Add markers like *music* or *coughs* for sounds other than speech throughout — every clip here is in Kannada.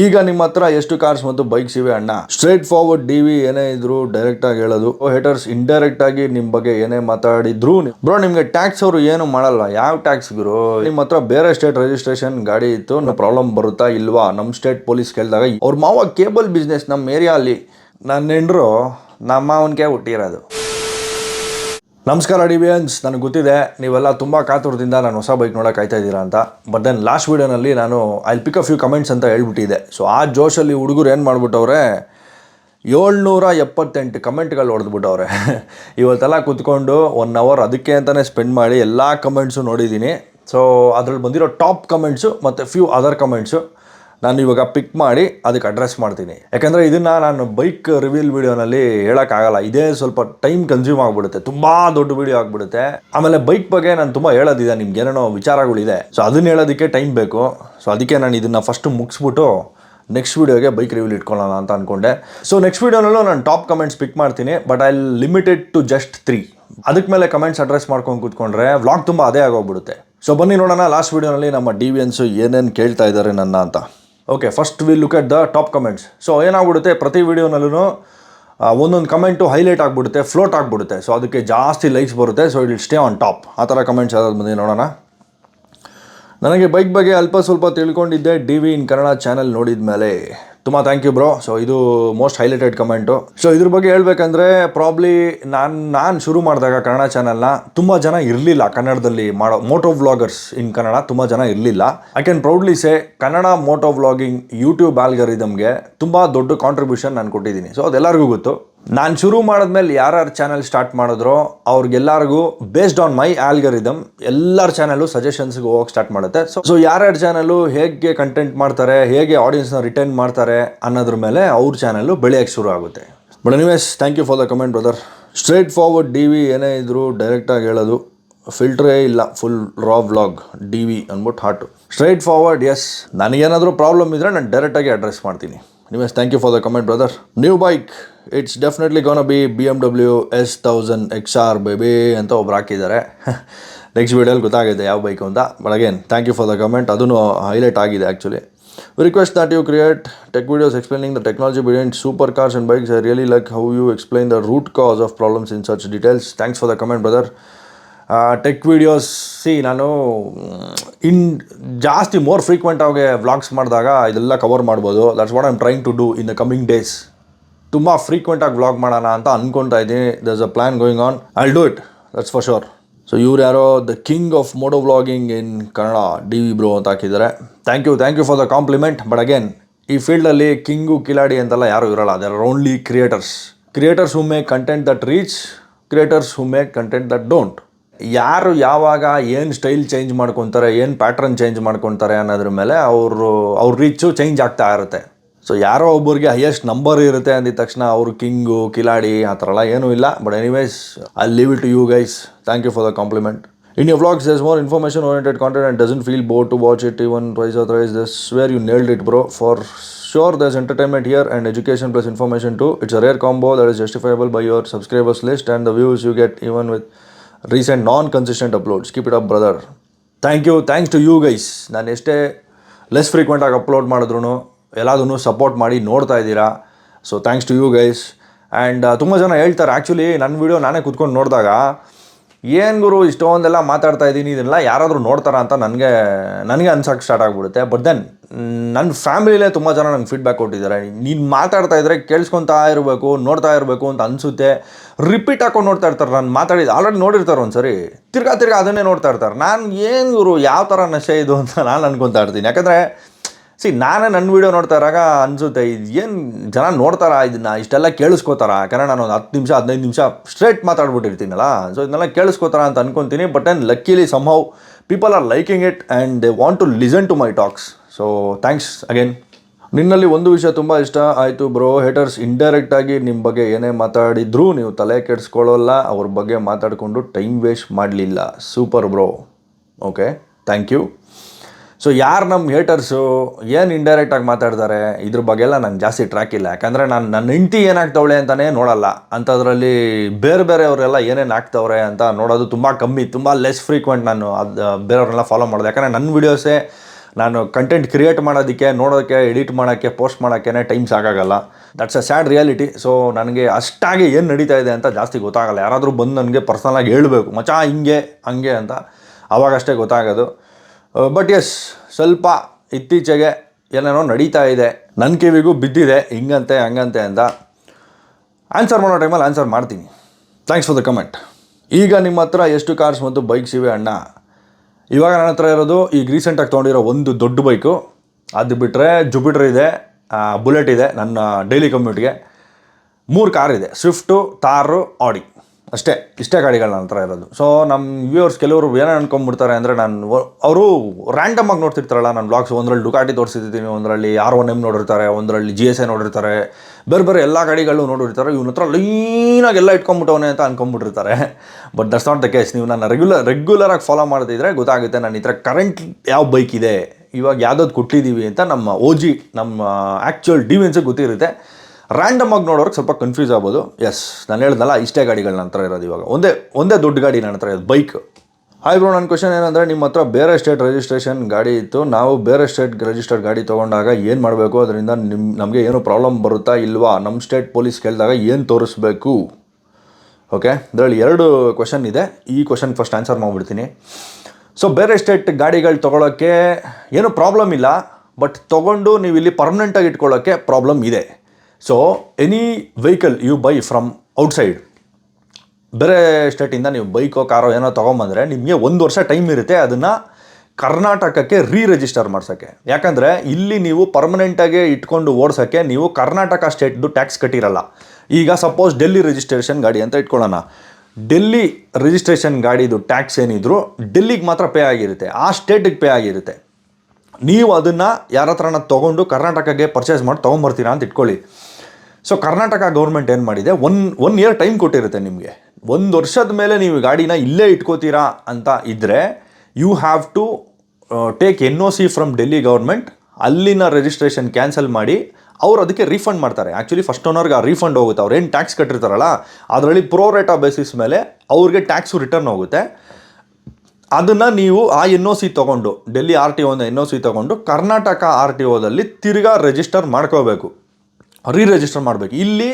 ಈಗ ನಿಮ್ಮ ಹತ್ರ ಎಷ್ಟು ಕಾರ್ಸ್ ಮತ್ತು ಬೈಕ್ಸ್ ಇವೆ ಅಣ್ಣ? ಸ್ಟ್ರೇಟ್ ಫಾರ್ವರ್ಡ್ ಡಿ ವಿ ಏನೇ ಇದ್ರು ಡೈರೆಕ್ಟ್ ಆಗಿ ಹೇಳೋದು. ಹೇಟರ್ಸ್ ಇಂಡೈರೆಕ್ಟ್ ಆಗಿ ನಿಮ್ ಬಗ್ಗೆ ಏನೇ ಮಾತಾಡಿದ್ರು ಬ್ರೋ ನಿಮ್ಗೆ ಟ್ಯಾಕ್ಸ್ ಅವರು ಏನು ಮಾಡಲ್ಲ. ಯಾವ ಟ್ಯಾಕ್ಸ್ ಗುರು? ನಿಮ್ಮ ಹತ್ರ ಬೇರೆ ಸ್ಟೇಟ್ ರಿಜಿಸ್ಟ್ರೇಷನ್ ಗಾಡಿ ಇತ್ತು ಪ್ರಾಬ್ಲಮ್ ಬರುತ್ತಾ ಇಲ್ವಾ? ನಮ್ಮ ಸ್ಟೇಟ್ ಪೊಲೀಸ್ ಕೇಳಿದಾಗ ಅವ್ರ ಮಾವ ಕೇಬಲ್ ಬಿಸ್ನೆಸ್ ನಮ್ಮ ಏರಿಯಾ ಅಲ್ಲಿ. ನನ್ನ ಹೆಂಡ್ರು ನಮ್ಮ ಮಾವನ್ಗೆ ಹುಟ್ಟಿರೋದು. ನಮಸ್ಕಾರ ಡಿವಿಯನ್ಸ್ ನನಗೆ ಗೊತ್ತಿದೆ, ನೀವೆಲ್ಲ ತುಂಬ ಕಾತುರದಿಂದ ನಾನು ಹೊಸ ಬೈಕ್ ನೋಡೋಕೆ ಕಾಯ್ತಾ ಇದ್ದೀರಾ ಅಂತ. ಬಟ್ ದೆನ್ ಲಾಸ್ಟ್ ವೀಡಿಯೋನಲ್ಲಿ ನಾನು I pick a few comments ಅಂತ ಹೇಳ್ಬಿಟ್ಟಿದ್ದೆ. ಸೊ ಆ ಜೋಶಲ್ಲಿ ಹುಡುಗರು ಏನು ಮಾಡಿಬಿಟ್ಟವ್ರೆ, ಏಳ್ನೂರ ಎಪ್ಪತ್ತೆಂಟು ಕಮೆಂಟ್ಗಳು ಹೊಡೆದ್ಬಿಟ್ಟವ್ರೆ. *laughs* ಇವತ್ತೆಲ್ಲ ಕುತ್ಕೊಂಡು ಒನ್ ಅವರ್ ಅದಕ್ಕೆ ಅಂತಲೇ ಸ್ಪೆಂಡ್ ಮಾಡಿ ಎಲ್ಲ ಕಮೆಂಟ್ಸು ನೋಡಿದ್ದೀನಿ. ಸೊ ಅದರಲ್ಲಿ ಬಂದಿರೋ ಟಾಪ್ ಕಮೆಂಟ್ಸು ಮತ್ತು ಫ್ಯೂ ಅದರ್ ಕಮೆಂಟ್ಸು ನಾನು ಇವಾಗ ಪಿಕ್ ಮಾಡಿ ಅದಕ್ಕೆ ಅಡ್ರೆಸ್ ಮಾಡ್ತೀನಿ. ಯಾಕಂದರೆ ಇದನ್ನು ನಾನು ಬೈಕ್ ರಿವೀಲ್ ವೀಡಿಯೋನಲ್ಲಿ ಹೇಳೋಕ್ಕಾಗಲ್ಲ. ಇದೇ ಸ್ವಲ್ಪ ಟೈಮ್ ಕನ್ಸ್ಯೂಮ್ ಆಗಿಬಿಡುತ್ತೆ. ತುಂಬ ದೊಡ್ಡ ವೀಡಿಯೋ ಆಗಿಬಿಡುತ್ತೆ. ಆಮೇಲೆ ಬೈಕ್ ಬಗ್ಗೆ ನಾನು ತುಂಬ ಹೇಳೋದಿದೆ. ನಿಮ್ಗೆ ಏನೇನೋ ವಿಚಾರಗಳಿದೆ. ಸೊ ಅದನ್ನ ಹೇಳೋದಕ್ಕೆ ಟೈಮ್ ಬೇಕು. ಸೊ ಅದಕ್ಕೆ ನಾನು ಇದನ್ನು ಫಸ್ಟು ಮುಗಿಸ್ಬಿಟ್ಟು ನೆಕ್ಸ್ಟ್ ವೀಡಿಯೋಗೆ ಬೈಕ್ ರಿವ್ಯೂಲ್ ಇಟ್ಕೊಳ್ಳೋಣ ಅಂತ ಅಂದ್ಕೊಂಡೆ ಸೊ ನೆಕ್ಸ್ಟ್ ವೀಡಿಯೋನಲ್ಲೂ ನಾನು ಟಾಪ್ ಕಮೆಂಟ್ಸ್ ಪಿಕ್ ಮಾಡ್ತೀನಿ. But I limited to just three ಅದಕ್ಕೆ ಮೇಲೆ ಕಮೆಂಟ್ಸ್ ಅಡ್ರೆಸ್ ಮಾಡ್ಕೊಂಡು ಕೂತ್ಕೊಂಡ್ರೆ ವ್ಲಾಗ್ ತುಂಬ ಅದೇ ಆಗೋಗ್ಬಿಡುತ್ತೆ. ಸೊ ಬನ್ನಿ ನೋಡೋಣ ಲಾಸ್ಟ್ ವೀಡಿಯೋನಲ್ಲಿ ನಮ್ಮ ಡಿ ವಿ ಏನೇನು ಕೇಳ್ತಾ ಇದ್ದಾರೆ ನನ್ನ ಅಂತ. Okay first will look at the top comments so ಏನಾಗ್ಬಿಡುತ್ತೆ? ಪ್ರತಿ ವೀಡಿಯೋನಲ್ಲೂ ಒಂದೊಂದು ಕಮೆಂಟು ಹೈಲೈಟ್ ಆಗಿಬಿಡುತ್ತೆ ಫ್ಲೋಟ್ ಆಗಿಬಿಡುತ್ತೆ. ಸೊ ಅದಕ್ಕೆ ಜಾಸ್ತಿ ಲೈಕ್ಸ್ ಬರುತ್ತೆ. So it stay on top ಆ ಥರ ಕಮೆಂಟ್ಸ್ ಯಾವ್ದಾದ್ರು ಬಂದು ನೋಡೋಣ. ನನಗೆ ಬೈಕ್ ಬಗ್ಗೆ ಅಲ್ಪ ಸ್ವಲ್ಪ ತಿಳ್ಕೊಂಡಿದ್ದೆ. D V in Kannada channel ನೋಡಿದ ಮೇಲೆ ತುಂಬ ಥ್ಯಾಂಕ್ ಯು ಬ್ರೋ ಸೊ ಇದು ಮೋಸ್ಟ್ ಹೈಲೈಟೆಡ್ ಕಮೆಂಟು ಸೊ ಇದ್ರ ಬಗ್ಗೆ ಹೇಳ್ಬೇಕಂದ್ರೆ ಪ್ರಾಬ್ಲಿ ನಾನು ನಾನು ಶುರು ಮಾಡಿದಾಗ ಕನ್ನಡ ಚಾನೆಲ್ನ ತುಂಬ ಜನ ಇರಲಿಲ್ಲ ಕನ್ನಡದಲ್ಲಿ ಮಾಡೋ ಮೋಟೋ ವ್ಲಾಗರ್ಸ್ ಇನ್ ಕನ್ನಡ ತುಂಬ ಜನ ಇರಲಿಲ್ಲ. I can proudly say Kannada moto vlogging YouTube ಆಲ್ಗರಿದಮ್ಗೆ ತುಂಬ ದೊಡ್ಡ ಕಾಂಟ್ರಿಬ್ಯೂಷನ್ ನಾನು ಕೊಟ್ಟಿದ್ದೀನಿ. ಸೊ ಅದೆಲ್ಲರಿಗೂ ಗೊತ್ತು. ನಾನು ಶುರು ಮಾಡಿದ್ಮೇಲೆ ಯಾರ್ಯಾರು ಚಾನಲ್ ಸ್ಟಾರ್ಟ್ ಮಾಡಿದ್ರೋ ಅವ್ರಿಗೆಲ್ಲರಿಗೂ ಬೇಸ್ಡ್ ಆನ್ ಮೈ ಆಲ್ಗರಿದಮ್ ಎಲ್ಲರ ಚಾನಲ್ಲು ಸಜೆಷನ್ಸ್ಗೆ ಹೋಗಕ್ಕೆ ಸ್ಟಾರ್ಟ್ ಮಾಡುತ್ತೆ. ಸೊ ಸೊ ಯಾರ್ಯಾರ ಚಾನಲ್ಲು ಹೇಗೆ ಕಂಟೆಂಟ್ ಮಾಡ್ತಾರೆ, ಹೇಗೆ ಆಡಿಯನ್ಸ್ನ ರಿಟರ್ನ್ ಮಾಡ್ತಾರೆ ಅನ್ನೋದ್ರ ಮೇಲೆ ಅವ್ರ ಚಾನಲ್ಲು ಬೆಳೆಯೋಕ್ಕೆ ಶುರು ಆಗುತ್ತೆ. But anyways thank you for the comment brother straight forward D V ಏನೇ ಇದ್ದರೂ ಡೈರೆಕ್ಟಾಗಿ ಹೇಳೋದು. ಫಿಲ್ಟ್ರೇ ಇಲ್ಲ full raw vlog D V ಅಂದ್ಬಿಟ್ಟು ಹಾಟು ಸ್ಟ್ರೈಟ್ ಫಾರ್ವರ್ಡ್ ಎಸ್ ನನಗೇನಾದರೂ ಪ್ರಾಬ್ಲಮ್ ಇದ್ದರೆ ನಾನು ಡೈರೆಕ್ಟಾಗಿ ಅಡ್ರೆಸ್ ಮಾಡ್ತೀನಿ. Anyways thank you for the comment brother new bike it's definitely gonna be B M W S thousand X R baby ಅಂತ ಒಬ್ರು ಹಾಕಿದ್ದಾರೆ. ನೆಕ್ಸ್ಟ್ ವೀಡಿಯೋಲಿ ಗೊತ್ತಾಗಿದೆ ಯಾವ ಬೈಕು ಅಂತ. But again thank you for the comment ಅದೂ ಹೈಲೈಟ್ ಆಗಿದೆ actually request that you create tech videos explaining the technology behind super cars and bikes I really like how you explain the root cause of problems in such details thanks for the comment brother tech videos ನಾನು ಇನ್ ಜಾಸ್ತಿ ಮೋರ್ ಫ್ರೀಕ್ವೆಂಟ್ ಆಗಿ ವ್ಲಾಗ್ಸ್ ಮಾಡಿದಾಗ ಇದೆಲ್ಲ ಕವರ್ ಮಾಡ್ಬೋದು. That's what I'm trying to do in the coming days ತುಂಬ ಫ್ರೀಕ್ವೆಂಟಾಗಿ ವ್ಲಾಗ್ ಮಾಡೋಣ ಅಂತ ಅಂದ್ಕೊತಾ ಇದ್ದೀನಿ. There's a plan going on I do it that's for sure so ಇವ್ರು ಯಾರೋ the king of moto vlogging in Kannada D V bro ಅಂತ ಹಾಕಿದ್ದಾರೆ. Thank you thank you for the compliment but again ಈ ಫೀಲ್ಡಲ್ಲಿ ಕಿಂಗು ಕಿಲಾಡಿ ಅಂತೆಲ್ಲ ಯಾರೂ ಇರೋಲ್ಲ. There are only creators creators who make content that reach creators who make content that don't ಯಾರು ಯಾವಾಗ ಏನು ಸ್ಟೈಲ್ ಚೇಂಜ್ ಮಾಡ್ಕೊತಾರೆ, ಏನು ಪ್ಯಾಟ್ರನ್ ಚೇಂಜ್ ಮಾಡ್ಕೊತಾರೆ ಅನ್ನೋದ್ರ ಮೇಲೆ ಅವರು, ಅವ್ರ ರೀಚು ಚೇಂಜ್ ಆಗ್ತಾ ಇರುತ್ತೆ. ಸೊ ಯಾರೋ ಒಬ್ಬರಿಗೆ ಹೈಯೆಸ್ಟ್ ನಂಬರ್ ಇರುತ್ತೆ ಅಂದಿದ ತಕ್ಷಣ ಅವರು ಕಿಂಗು ಕಿಲಾಡಿ ಆ ಥರ ಎಲ್ಲ ಏನೂ ಇಲ್ಲ. But anyways I leave it to you guys thank you for the compliment in you vlogs does more information oriented content and doesn't feel bore to watch it even twice or thrice does where you nailed it bro for sure does entertainment here and education plus information too it's a rare combo that is justifiable by your subscribers list and the views you get even with recent non consistent uploads. Keep it up brother thank you thanks to you guys ನಾನು ಎಷ್ಟೇ ಲೆಸ್ ಫ್ರೀಕ್ವೆಂಟಾಗಿ ಅಪ್ಲೋಡ್ ಮಾಡಿದ್ರು ಎಲ್ಲದನ್ನು ಸಪೋರ್ಟ್ ಮಾಡಿ ನೋಡ್ತಾ ಇದ್ದೀರಾ. So thanks to you guys and ತುಂಬ ಜನ ಹೇಳ್ತಾರೆ ಆ್ಯಕ್ಚುಲಿ ನನ್ನ ವೀಡಿಯೋ ನಾನೇ ಕುತ್ಕೊಂಡು ನೋಡಿದಾಗ ಏನು ಗುರು ಇಷ್ಟೊಂದೆಲ್ಲ ಮಾತಾಡ್ತಾ ಇದ್ದೀನಿ ಇದನ್ನೆಲ್ಲ ಯಾರಾದರೂ ನೋಡ್ತಾರ ಅಂತ ನನಗೆ ನನಗೆ ಅನ್ಸೋಕ್ಕೆ ಸ್ಟಾರ್ಟ್ ಆಗಿಬಿಡುತ್ತೆ. ಬಟ್ ದೆನ್ ನನ್ನ ಫ್ಯಾಮಿಲಿಲೇ ತುಂಬ ಜನ ನಂಗೆ ಫೀಡ್ಬ್ಯಾಕ್ ಕೊಟ್ಟಿದ್ದಾರೆ. ನೀನು ಮಾತಾಡ್ತಾ ಇದ್ದರೆ ಕೇಳಿಸ್ಕೊತಾ ಇರಬೇಕು, ನೋಡ್ತಾ ಇರಬೇಕು ಅಂತ ಅನಿಸುತ್ತೆ. ರಿಪೀಟ್ ಹಾಕೊಂಡು ನೋಡ್ತಾ ಇರ್ತಾರೆ. ನಾನು ಮಾತಾಡಿದ್ದು ಆಲ್ರೆಡಿ ನೋಡಿರ್ತಾರೆ ಒಂದು ಸರಿ ತಿರ್ಗಾ ತಿರ್ಗಾ ಅದನ್ನೇ ನೋಡ್ತಾ ಇರ್ತಾರೆ. ನಾನು ಏನು ಇವರು ಯಾವ ಥರ ನಶೆ ಇದು ಅಂತ ನಾನು ಅನ್ಕೊತಾ ಇರ್ತೀನಿ. ಯಾಕಂದರೆ, ಸಿ, ನಾನೇ ನನ್ನ ವೀಡಿಯೋ ನೋಡ್ತಾ ಇರಾಗ ಅನಿಸುತ್ತೆ. ಇದು ಏನು ಜನ ನೋಡ್ತಾರಾ? ಇದನ್ನ ಇಷ್ಟೆಲ್ಲ ಕೇಳಿಸ್ಕೋತಾರ? ಯಾಕಂದರೆ ನಾನು ಒಂದು ಹತ್ತು ನಿಮಿಷ, ಹದಿನೈದು ನಿಮಿಷ ಸ್ಟ್ರೇಟ್ ಮಾತಾಡ್ಬಿಟ್ಟಿರ್ತೀನಲ್ಲ. ಸೊ ಇದನ್ನೆಲ್ಲ ಕೇಳಿಸ್ಕೋತಾರ ಅಂತ ಅನ್ಕೊತೀನಿ. But and luckily somehow people are liking it and they want to listen to my talks so thanks again ನಿನ್ನಲ್ಲಿ ಒಂದು ವಿಷಯ ತುಂಬ ಇಷ್ಟ. ಆಯಿತು ಬ್ರೋ ಹೇಟರ್ಸ್ ಇಂಡೈರೆಕ್ಟಾಗಿ ನಿಮ್ಮ ಬಗ್ಗೆ ಏನೇ ಮಾತಾಡಿದ್ರೂ ನೀವು ತಲೆ ಕೆಡಿಸ್ಕೊಳ್ಳೋಲ್ಲ. ಅವ್ರ ಬಗ್ಗೆ ಮಾತಾಡಿಕೊಂಡು ಟೈಮ್ ವೇಸ್ಟ್ ಮಾಡಲಿಲ್ಲ. Super bro okay thank you so ಯಾರು ನಮ್ಮ ಹೇಟರ್ಸು ಏನು ಇಂಡೈರೆಕ್ಟಾಗಿ ಮಾತಾಡ್ತಾರೆ? ಇದ್ರ ಬಗ್ಗೆಲ್ಲ ನಂಗೆ ಜಾಸ್ತಿ ಟ್ರ್ಯಾಕ್ ಇಲ್ಲ. ಯಾಕಂದರೆ ನಾನು ನನ್ನ ಹೆಂಡ್ತಿ ಏನಾಗ್ತವಳೆ ಅಂತಲೇ ನೋಡಲ್ಲ. ಅಂಥದ್ರಲ್ಲಿ ಬೇರೆ ಬೇರೆಯವರೆಲ್ಲ ಏನೇನು ಆಗ್ತವ್ರೆ ಅಂತ ನೋಡೋದು ತುಂಬ ಕಮ್ಮಿ, ತುಂಬ ಲೆಸ್ ಫ್ರೀಕ್ವೆಂಟ್ ನಾನು ಅದು, ಬೇರೆಯವ್ರನ್ನೆಲ್ಲ ಫಾಲೋ ಮಾಡೋದು. ಯಾಕಂದರೆ ನನ್ನ ವೀಡಿಯೋಸೇ ನಾನು ಕಂಟೆಂಟ್ ಕ್ರಿಯೇಟ್ ಮಾಡೋದಕ್ಕೆ ನೋಡೋಕ್ಕೆ ಎಡಿಟ್ ಮಾಡೋಕ್ಕೆ ಪೋಸ್ಟ್ ಮಾಡೋಕ್ಕೇ ಟೈಮ್ ಸಾಕಾಗಲ್ಲ that's a sad reality so ನನಗೆ ಅಷ್ಟಾಗಿ ಏನು ನಡೀತಾ ಇದೆ ಅಂತ ಜಾಸ್ತಿ ಗೊತ್ತಾಗಲ್ಲ. ಯಾರಾದರೂ ಬಂದು ನನಗೆ ಪರ್ಸ್ನಲಾಗಿ ಹೇಳಬೇಕು ಮಚಾ ಹಿಂಗೆ, ಹಂಗೆ ಅಂತ ಅವಾಗಷ್ಟೇ ಗೊತ್ತಾಗೋದು. ಬಟ್ ಎಸ್ ಸ್ವಲ್ಪ ಇತ್ತೀಚೆಗೆ ಏನೇನೋ ನಡೀತಾ ಇದೆ. ನನ್ನ ಕಿವಿಗೂ ಬಿದ್ದಿದೆ, ಹಿಂಗಂತೆ, ಹಂಗಂತೆ ಅಂತ. ಆನ್ಸರ್ ಮಾಡೋ ಟೈಮಲ್ಲಿ ಆನ್ಸರ್ ಮಾಡ್ತೀನಿ. ಥ್ಯಾಂಕ್ಸ್ ಫಾರ್ ದ ಕಮೆಂಟ್ ಈಗ ನಿಮ್ಮ ಹತ್ರ ಎಷ್ಟು ಕಾರ್ಸ್ ಮತ್ತು ಬೈಕ್ಸ್ ಇವೆ ಅಣ್ಣ? ಇವಾಗ ನನ್ನ ಹತ್ರ ಇರೋದು ಈಗ ರೀಸೆಂಟಾಗಿ ತೊಗೊಂಡಿರೋ ಒಂದು ದೊಡ್ಡ ಬೈಕು ಅದು ಬಿಟ್ಟರೆ ಜುಪಿಟರ್ ಇದೆ ಬುಲೆಟ್ ಇದೆ ನನ್ನ ಡೈಲಿ ಕಮ್ಯೂಟ್ಗೆ ಮೂರು ಕಾರ್ ಇದೆ ಸ್ವಿಫ್ಟು ತಾರು ಆಡಿ ಅಷ್ಟೇ, ಇಷ್ಟೇ ಗಾಡಿಗಳು ನನ್ನ ಹತ್ರ ಇರೋದು. ಸೊ ನಮ್ಮ ವ್ಯೂವರ್ಸ್ ಕೆಲವರು ಏನೋ ಅನ್ಕೊಂಡ್ಬಿಡ್ತಾರೆ ಅಂದರೆ ನಾನು ಅವರು ರ್ಯಾಂಡಮ್ ಆಗಿ ನೋಡ್ತಿರ್ತಾರಲ್ಲ, ನಾನು ಬ್ಲಾಗ್ಸ್ ಒಂದರಲ್ಲಿ ಡುಕಾಟಿ ತೋರಿಸಿದ್ದೀನಿ ಒಂದರಲ್ಲಿ ಆರ್ ಒನ್ ಎಂ ನೋಡಿರ್ತಾರೆ, ಒಂದರಲ್ಲಿ ಜಿ ಎಸ್ ಎ ನೋಡಿರ್ತಾರೆ, ಬೇರೆ ಬೇರೆ ಎಲ್ಲ ಗಾಡಿಗಳು ನೋಡಿರ್ತಾರೆ, ಇವನ ಹತ್ರ ಲೈನಾಗಿ ಎಲ್ಲ ಇಟ್ಕೊಂಡ್ಬಿಟ್ಟವನೆ ಅಂತ ಅನ್ಕೊಂಡ್ಬಿಟ್ಟಿರ್ತಾರೆ. But that's not the case ನೀವು ನಾನು ರೆಗ್ಯುಲರ್ ರೆಗ್ಯುಲರಾಗಿ ಫಾಲೋ ಮಾಡ್ತಿದ್ರೆ ಗೊತ್ತಾಗುತ್ತೆ ನಾನು ಈ ಥರ ಕರೆಂಟ್ ಯಾವ ಬೈಕ್ ಇದೆ, ಇವಾಗ ಯಾವುದಾದ್ರು ಕೊಟ್ಟಿದ್ದೀವಿ ಅಂತ ನಮ್ಮ ಓ ಜಿ ನಮ್ಮ ಆ್ಯಕ್ಚುಯಲ್ ಡಿವೆನ್ಸಿಗೆ ಗೊತ್ತಿರುತ್ತೆ. ರ್ಯಾಂಡಮ್ ಆಗಿ ನೋಡೋರಿಗೆ ಸ್ವಲ್ಪ ಕನ್ಫ್ಯೂಸ್ ಆಗ್ಬೋದು. ಎಸ್ ನಾನು ಹೇಳ್ದಲ್ಲ ಇಷ್ಟೇ ಗಾಡಿಗಳ ನನ್ನ ಹತ್ರ ಇರೋದು ಇವಾಗ. ಒಂದೇ ಒಂದೇ ದೊಡ್ಡ ಗಾಡಿ ನನ್ನ ಹತ್ರ ಇರೋದು ಬೈಕ್ ಹಾಯ್ ಬ್ರೋ ನನ್ನ ಕ್ವಶನ್ ಏನಂದರೆ ನಿಮ್ಮ ಹತ್ರ ಬೇರೆ ಸ್ಟೇಟ್ ರಿಜಿಸ್ಟ್ರೇಷನ್ ಗಾಡಿ ಇತ್ತು. ನಾವು ಬೇರೆ ಸ್ಟೇಟ್ ರಿಜಿಸ್ಟರ್ಡ್ ಗಾಡಿ ತೊಗೊಂಡಾಗ ಏನು ಮಾಡಬೇಕು? ಅದರಿಂದ ನಿಮ್ಮ ನಮಗೆ ಏನು ಪ್ರಾಬ್ಲಮ್ ಬರುತ್ತಾ ಇಲ್ವಾ? ನಮ್ಮ ಸ್ಟೇಟ್ ಪೊಲೀಸ್ ಕೇಳಿದಾಗ ಏನು ತೋರಿಸ್ಬೇಕು? ಓಕೆ ಇದರಲ್ಲಿ ಎರಡು ಕ್ವಶನ್ ಇದೆ. ಈ ಕ್ವಶನ್ ಫಸ್ಟ್ ಆನ್ಸರ್ ಮಾಡಿಬಿಡ್ತೀನಿ. ಸೊ ಬೇರೆ ಸ್ಟೇಟ್ ಗಾಡಿಗಳು ತೊಗೊಳಕ್ಕೆ ಏನು ಪ್ರಾಬ್ಲಮ್ ಇಲ್ಲ ಬಟ್ ತೊಗೊಂಡು ನೀವು ಇಲ್ಲಿ ಪರ್ಮನೆಂಟಾಗಿ ಇಟ್ಕೊಳ್ಳೋಕ್ಕೆ ಪ್ರಾಬ್ಲಮ್ ಇದೆ. So any vehicle you buy from outside ಬೇರೆ ಸ್ಟೇಟಿಂದ ನೀವು ಬೈಕೋ ಕಾರೋ ಏನೋ ತೊಗೊಂಬಂದರೆ ನಿಮಗೆ ಒಂದು ವರ್ಷ ಟೈಮ್ ಇರುತ್ತೆ ಅದನ್ನು ಕರ್ನಾಟಕಕ್ಕೆ ರೀ ರಿಜಿಸ್ಟರ್ ಮಾಡ್ಸೋಕ್ಕೆ. ಯಾಕಂದರೆ ಇಲ್ಲಿ ನೀವು ಪರ್ಮನೆಂಟಾಗಿ ಇಟ್ಕೊಂಡು ಓಡಿಸೋಕ್ಕೆ ನೀವು ಕರ್ನಾಟಕ ಸ್ಟೇಟ್ದು ಟ್ಯಾಕ್ಸ್ ಕಟ್ಟಿರಲ್ಲ. ಈಗ ಸಪೋಸ್ ಡೆಲ್ಲಿ ರಿಜಿಸ್ಟ್ರೇಷನ್ ಗಾಡಿ ಅಂತ ಇಟ್ಕೊಳ್ಳೋಣ. ಡೆಲ್ಲಿ ರಿಜಿಸ್ಟ್ರೇಷನ್ ಗಾಡಿದು ಟ್ಯಾಕ್ಸ್ ಏನಿದ್ರು ಡೆಲ್ಲಿಗೆ ಮಾತ್ರ ಪೇ ಆಗಿರುತ್ತೆ. ಆ ಸ್ಟೇಟಿಗೆ ಪೇ ಆಗಿರುತ್ತೆ. ನೀವು ಅದನ್ನು ಯಾರ ಹತ್ರನ ತೊಗೊಂಡು ಕರ್ನಾಟಕಕ್ಕೆ ಪರ್ಚೇಸ್ ಮಾಡಿ ತೊಗೊಂಬರ್ತೀರಾ ಅಂತ ಇಟ್ಕೊಳ್ಳಿ. ಸೊ ಕರ್ನಾಟಕ ಗೌರ್ಮೆಂಟ್ ಏನು ಮಾಡಿದೆ? ಒನ್ ಒನ್ ಇಯರ್ ಟೈಮ್ ಕೊಟ್ಟಿರುತ್ತೆ ನಿಮಗೆ. ಒಂದು ವರ್ಷದ ಮೇಲೆ ನೀವು ಗಾಡಿನ ಇಲ್ಲೇ ಇಟ್ಕೋತೀರಾ ಅಂತ ಇದ್ದರೆ you have to take N O C from Delhi government ಅಲ್ಲಿನ ರಿಜಿಸ್ಟ್ರೇಷನ್ ಕ್ಯಾನ್ಸಲ್ ಮಾಡಿ, ಅವ್ರು ಅದಕ್ಕೆ ರೀಫಂಡ್ ಮಾಡ್ತಾರೆ. ಆ್ಯಕ್ಚುಲಿ ಫಸ್ಟ್ ಓನರ್ಗೆ ಆ ರೀಫಂಡ್ ಹೋಗುತ್ತೆ. ಅವ್ರು ಏನು ಟ್ಯಾಕ್ಸ್ ಕಟ್ಟಿರ್ತಾರಲ್ಲ, ಅದರಲ್ಲಿ ಪ್ರೋ ರೇಟಾ ಬೇಸಿಸ್ ಮೇಲೆ ಅವ್ರಿಗೆ ಟ್ಯಾಕ್ಸು ರಿಟರ್ನ್ ಹೋಗುತ್ತೆ. ಅದನ್ನು ನೀವು ಆ ಎನ್ ಒ ಸಿ ತೊಗೊಂಡು ಡೆಲ್ಲಿ ಆರ್ ಟಿ ಒನ ಎನ್ ಒ ಸಿ ತೊಗೊಂಡು ಕರ್ನಾಟಕ ಆರ್ ಟಿ ಒದಲ್ಲಿ ತಿರ್ಗಾ ರಿಜಿಸ್ಟರ್ ಮಾಡ್ಕೋಬೇಕು. ರೀ ರಿಜಿಸ್ಟರ್ ಮಾಡಬೇಕು. ಇಲ್ಲಿ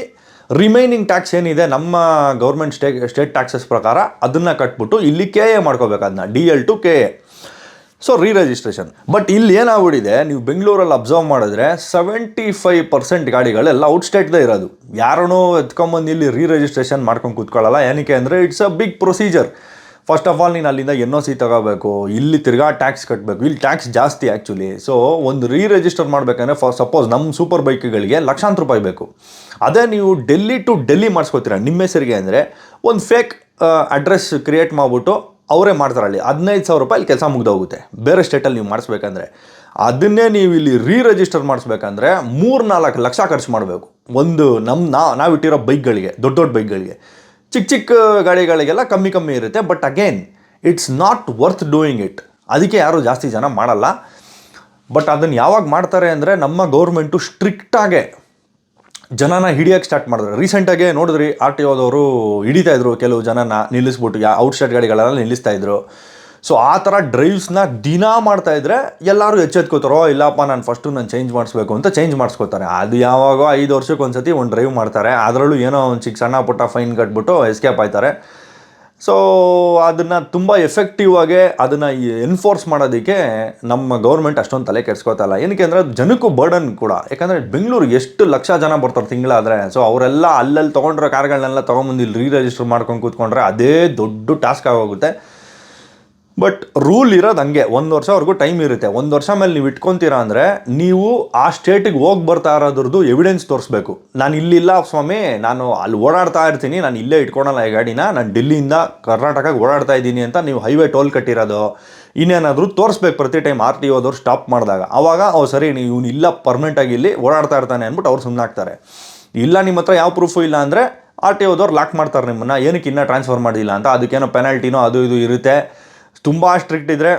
ರಿಮೈನಿಂಗ್ ಟ್ಯಾಕ್ಸ್ ಏನಿದೆ, ನಮ್ಮ ಗೌರ್ಮೆಂಟ್ ಸ್ಟೇ ಸ್ಟೇಟ್ ಟ್ಯಾಕ್ಸಸ್ ಪ್ರಕಾರ ಅದನ್ನು ಕಟ್ಬಿಟ್ಟು ಇಲ್ಲಿ ಕೆ ಎ ಮಾಡ್ಕೋಬೇಕು ಅದನ್ನ D L to K A so re registration but ಇಲ್ಲಿ ಏನಾಗ್ಬಿಟ್ಟಿದೆ, ನೀವು ಬೆಂಗಳೂರಲ್ಲಿ ಅಬ್ಸರ್ವ್ ಮಾಡಿದ್ರೆ ಸೆವೆಂಟಿ ಫೈವ್ ಪರ್ಸೆಂಟ್ ಗಾಡಿಗಳೆಲ್ಲ ಔಟ್ ಸ್ಟೇಟ್ದೇ ಇರೋದು. ಯಾರೂ ಎತ್ಕೊಂಬಂದು ಇಲ್ಲಿ ರೀ ರಿಜಿಸ್ಟ್ರೇಷನ್ ಮಾಡ್ಕೊಂಡು ಕೂತ್ಕೊಳ್ಳಲ್ಲ. ಏನಕ್ಕೆ ಅಂದರೆ it's a big procedure first of all ನೀನು ಅಲ್ಲಿಂದ ಎನ್ ಒ ಸಿ ತಗೋಬೇಕು. ಇಲ್ಲಿ ತಿರ್ಗಾ ಟ್ಯಾಕ್ಸ್ ಕಟ್ಟಬೇಕು ಇಲ್ಲಿ ಟ್ಯಾಕ್ಸ್ ಜಾಸ್ತಿ ಆ್ಯಕ್ಚುಲಿ ಸೊ ಒಂದು ರೀ ರಿಜಿಸ್ಟರ್ ಮಾಡಬೇಕಂದ್ರೆ ಫಾರ್ ಸಪೋಸ್ ನಮ್ಮ ಸೂಪರ್ ಬೈಕ್ಗಳಿಗೆ ಲಕ್ಷಾಂತರ ರೂಪಾಯಿ ಬೇಕು. ಅದೇ ನೀವು ಡೆಲ್ಲಿ ಟು ಡೆಲ್ಲಿ ಮಾಡಿಸ್ಕೋತೀರ, ನಿಮ್ಮ ಹೆಸರಿಗೆ ಅಂದರೆ ಒಂದು ಫೇಕ್ ಅಡ್ರೆಸ್ ಕ್ರಿಯೇಟ್ ಮಾಡಿಬಿಟ್ಟು ಅವರೇ ಮಾಡ್ತಾರೆ ಅಲ್ಲಿ. ಹದಿನೈದು ಸಾವಿರ ರೂಪಾಯಿ ಕೆಲಸ ಮುಗ್ದೋಗುತ್ತೆ. ಬೇರೆ ಸ್ಟೇಟಲ್ಲಿ ನೀವು ಮಾಡಿಸ್ಬೇಕಂದ್ರೆ. ಅದನ್ನೇ ನೀವು ಇಲ್ಲಿ ರೀ ರಿಜಿಸ್ಟರ್ ಮಾಡಿಸ್ಬೇಕಂದ್ರೆ ಮೂರು ನಾಲ್ಕು ಲಕ್ಷ ಖರ್ಚು ಮಾಡಬೇಕು. ಒಂದು ನಮ್ಮ ನಾ, ನಾವಿಟ್ಟಿರೋ ಬೈಕ್ಗಳಿಗೆ ದೊಡ್ಡ ದೊಡ್ಡ ಬೈಕ್ಗಳಿಗೆ ಚಿಕ್ಕ ಚಿಕ್ಕ ಗಾಡಿಗಳಿಗೆಲ್ಲ ಕಮ್ಮಿ ಕಮ್ಮಿ ಇರುತ್ತೆ. But again it's not worth doing it ಅದಕ್ಕೆ ಯಾರು ಜಾಸ್ತಿ ಜನ ಮಾಡಲ್ಲ. ಬಟ್ ಅದನ್ನು ಯಾವಾಗ ಮಾಡ್ತಾರೆ ಅಂದರೆ ನಮ್ಮ ಗೌರ್ಮೆಂಟು ಸ್ಟ್ರಿಕ್ಟಾಗೆ ಜನನ ಹಿಡಿಯೋಕ್ಕೆ ಸ್ಟಾರ್ಟ್ ಮಾಡಿದ್ರು. ರೀಸೆಂಟಾಗೆ ನೋಡಿದ್ರಿ ಆರ್ ಟಿ ಓದವರು ಹಿಡಿತಾ ಇದ್ರು. ಕೆಲವು ಜನನ ನಿಲ್ಲಿಸ್ಬಿಟ್ಟು, ಯಾ ಔಟ್ ಸ್ಟೇಟ್ ಗಾಡಿಗಳೆಲ್ಲ ನಿಲ್ಲಿಸ್ತಾ ಇದ್ರು. ಸೊ ಆ ಥರ ಡ್ರೈವ್ಸ್ನ ದಿನ ಮಾಡ್ತಾ ಇದ್ದರೆ ಎಲ್ಲರೂ ಎಚ್ಚೆತ್ಕೋತಾರೋ ಇಲ್ಲಪ್ಪ, ನಾನು ಫಸ್ಟು ನಾನು ಚೇಂಜ್ ಮಾಡಿಸ್ಬೇಕು ಅಂತ ಚೇಂಜ್ ಮಾಡಿಸ್ಕೋತಾರೆ. ಅದು ಯಾವಾಗೋ ಐದು ವರ್ಷಕ್ಕೆ ಒಂದ್ಸತಿ ಒಂದು ಡ್ರೈವ್ ಮಾಡ್ತಾರೆ. ಅದರಲ್ಲೂ ಏನೋ ಒಂದು ಚಿಕ್ಕ ಸಣ್ಣ ಪುಟ್ಟ ಫೈನ್ ಕಟ್ಬಿಟ್ಟು ಎಸ್ಕೇಪ್ ಆಯ್ತಾರೆ. ಸೊ ಅದನ್ನು ತುಂಬ ಎಫೆಕ್ಟಿವ್ ಆಗಿ ಅದನ್ನು ಎನ್ಫೋರ್ಸ್ ಮಾಡೋದಕ್ಕೆ ನಮ್ಮ ಗೌರ್ಮೆಂಟ್ ಅಷ್ಟೊಂದು ತಲೆ ಕೆಡ್ಸ್ಕೊತಾ ಇಲ್ಲ. ಏನಕ್ಕೆ ಅಂದರೆ ಜನಕ್ಕೂ ಬರ್ಡನ್ ಕೂಡ. ಯಾಕಂದರೆ ಬೆಂಗಳೂರಿಗೆ ಎಷ್ಟು ಲಕ್ಷ ಜನ ಬರ್ತಾರೆ ತಿಂಗಳಾದರೆ ಸೊ ಅವರೆಲ್ಲ ಅಲ್ಲಲ್ಲಿ ತೊಗೊಂಡಿರೋ ಕಾರ್ಗಳನ್ನೆಲ್ಲ ತೊಗೊಂಬಂದು ಇಲ್ಲಿ ರೀ ರಿಜಿಸ್ಟರ್ ಮಾಡ್ಕೊಂಡು ಕೂತ್ಕೊಂಡ್ರೆ ಅದೇ ದೊಡ್ಡ ಟಾಸ್ಕ್ ಆಗೋಗುತ್ತೆ. ಬಟ್ ರೂಲ್ ಇರೋದು ಹಂಗೆ. ಒಂದು ವರ್ಷವರೆಗೂ ಟೈಮ್ ಇರುತ್ತೆ. ಒಂದು ವರ್ಷ ಮೇಲೆ ನೀವು ಇಟ್ಕೊತೀರಾ ಅಂದರೆ ನೀವು ಆ ಸ್ಟೇಟಿಗೆ ಹೋಗಿ ಬರ್ತಾ ಇರೋದ್ರದ್ದು ಎವಿಡೆನ್ಸ್ ತೋರಿಸ್ಬೇಕು. ನಾನು ಇಲ್ಲಿಲ್ಲ ಸ್ವಾಮಿ, ನಾನು ಅಲ್ಲಿ ಓಡಾಡ್ತಾ ಇರ್ತೀನಿ, ನಾನು ಇಲ್ಲೇ ಇಟ್ಕೊಳಲ್ಲ ಈ ಗಾಡಿನ, ನಾನು ಡೆಲ್ಲಿಯಿಂದ ಕರ್ನಾಟಕಕ್ಕೆ ಓಡಾಡ್ತಾ ಇದ್ದೀನಿ ಅಂತ ನೀವು ಹೈವೇ ಟೋಲ್ ಕಟ್ಟಿರೋದು, ಇನ್ನೇನಾದರೂ ತೋರಿಸ್ಬೇಕು ಪ್ರತಿ ಟೈಮ್ ಆರ್ ಟಿ ಓದವ್ರು ಸ್ಟಾಪ್ ಮಾಡಿದಾಗ. ಆವಾಗ ಅವ್ರು ಸರಿ, ನೀವು ಇಲ್ಲ ಇಲ್ಲ ಪರ್ಮನೆಂಟಾಗಿ ಇಲ್ಲಿ ಓಡಾಡ್ತಾ ಇರ್ತಾನೆ ಅಂದ್ಬಿಟ್ಟು ಅವ್ರು ಸುಮ್ಮನಾಗ್ತಾರೆ ಇಲ್ಲ ನಿಮ್ಮ ಹತ್ರ ಯಾವ ಪ್ರೂಫು ಇಲ್ಲ ಅಂದರೆ ಆರ್ ಟಿ ಓದವ್ರು ಲಾಕ್ ಮಾಡ್ತಾರೆ ನಿಮ್ಮನ್ನು, ಏನಕ್ಕೆ ಇನ್ನೂ ಟ್ರಾನ್ಸ್ಫರ್ ಮಾಡಿಲ್ಲ ಅಂತ, ಅದಕ್ಕೇನೋ ಪೆನಾಲ್ಟಿನೋ ಅದು ಇದು ಇರುತ್ತೆ. ತುಂಬ ಸ್ಟ್ರಿಕ್ಟ್ ಇದ್ದರೆ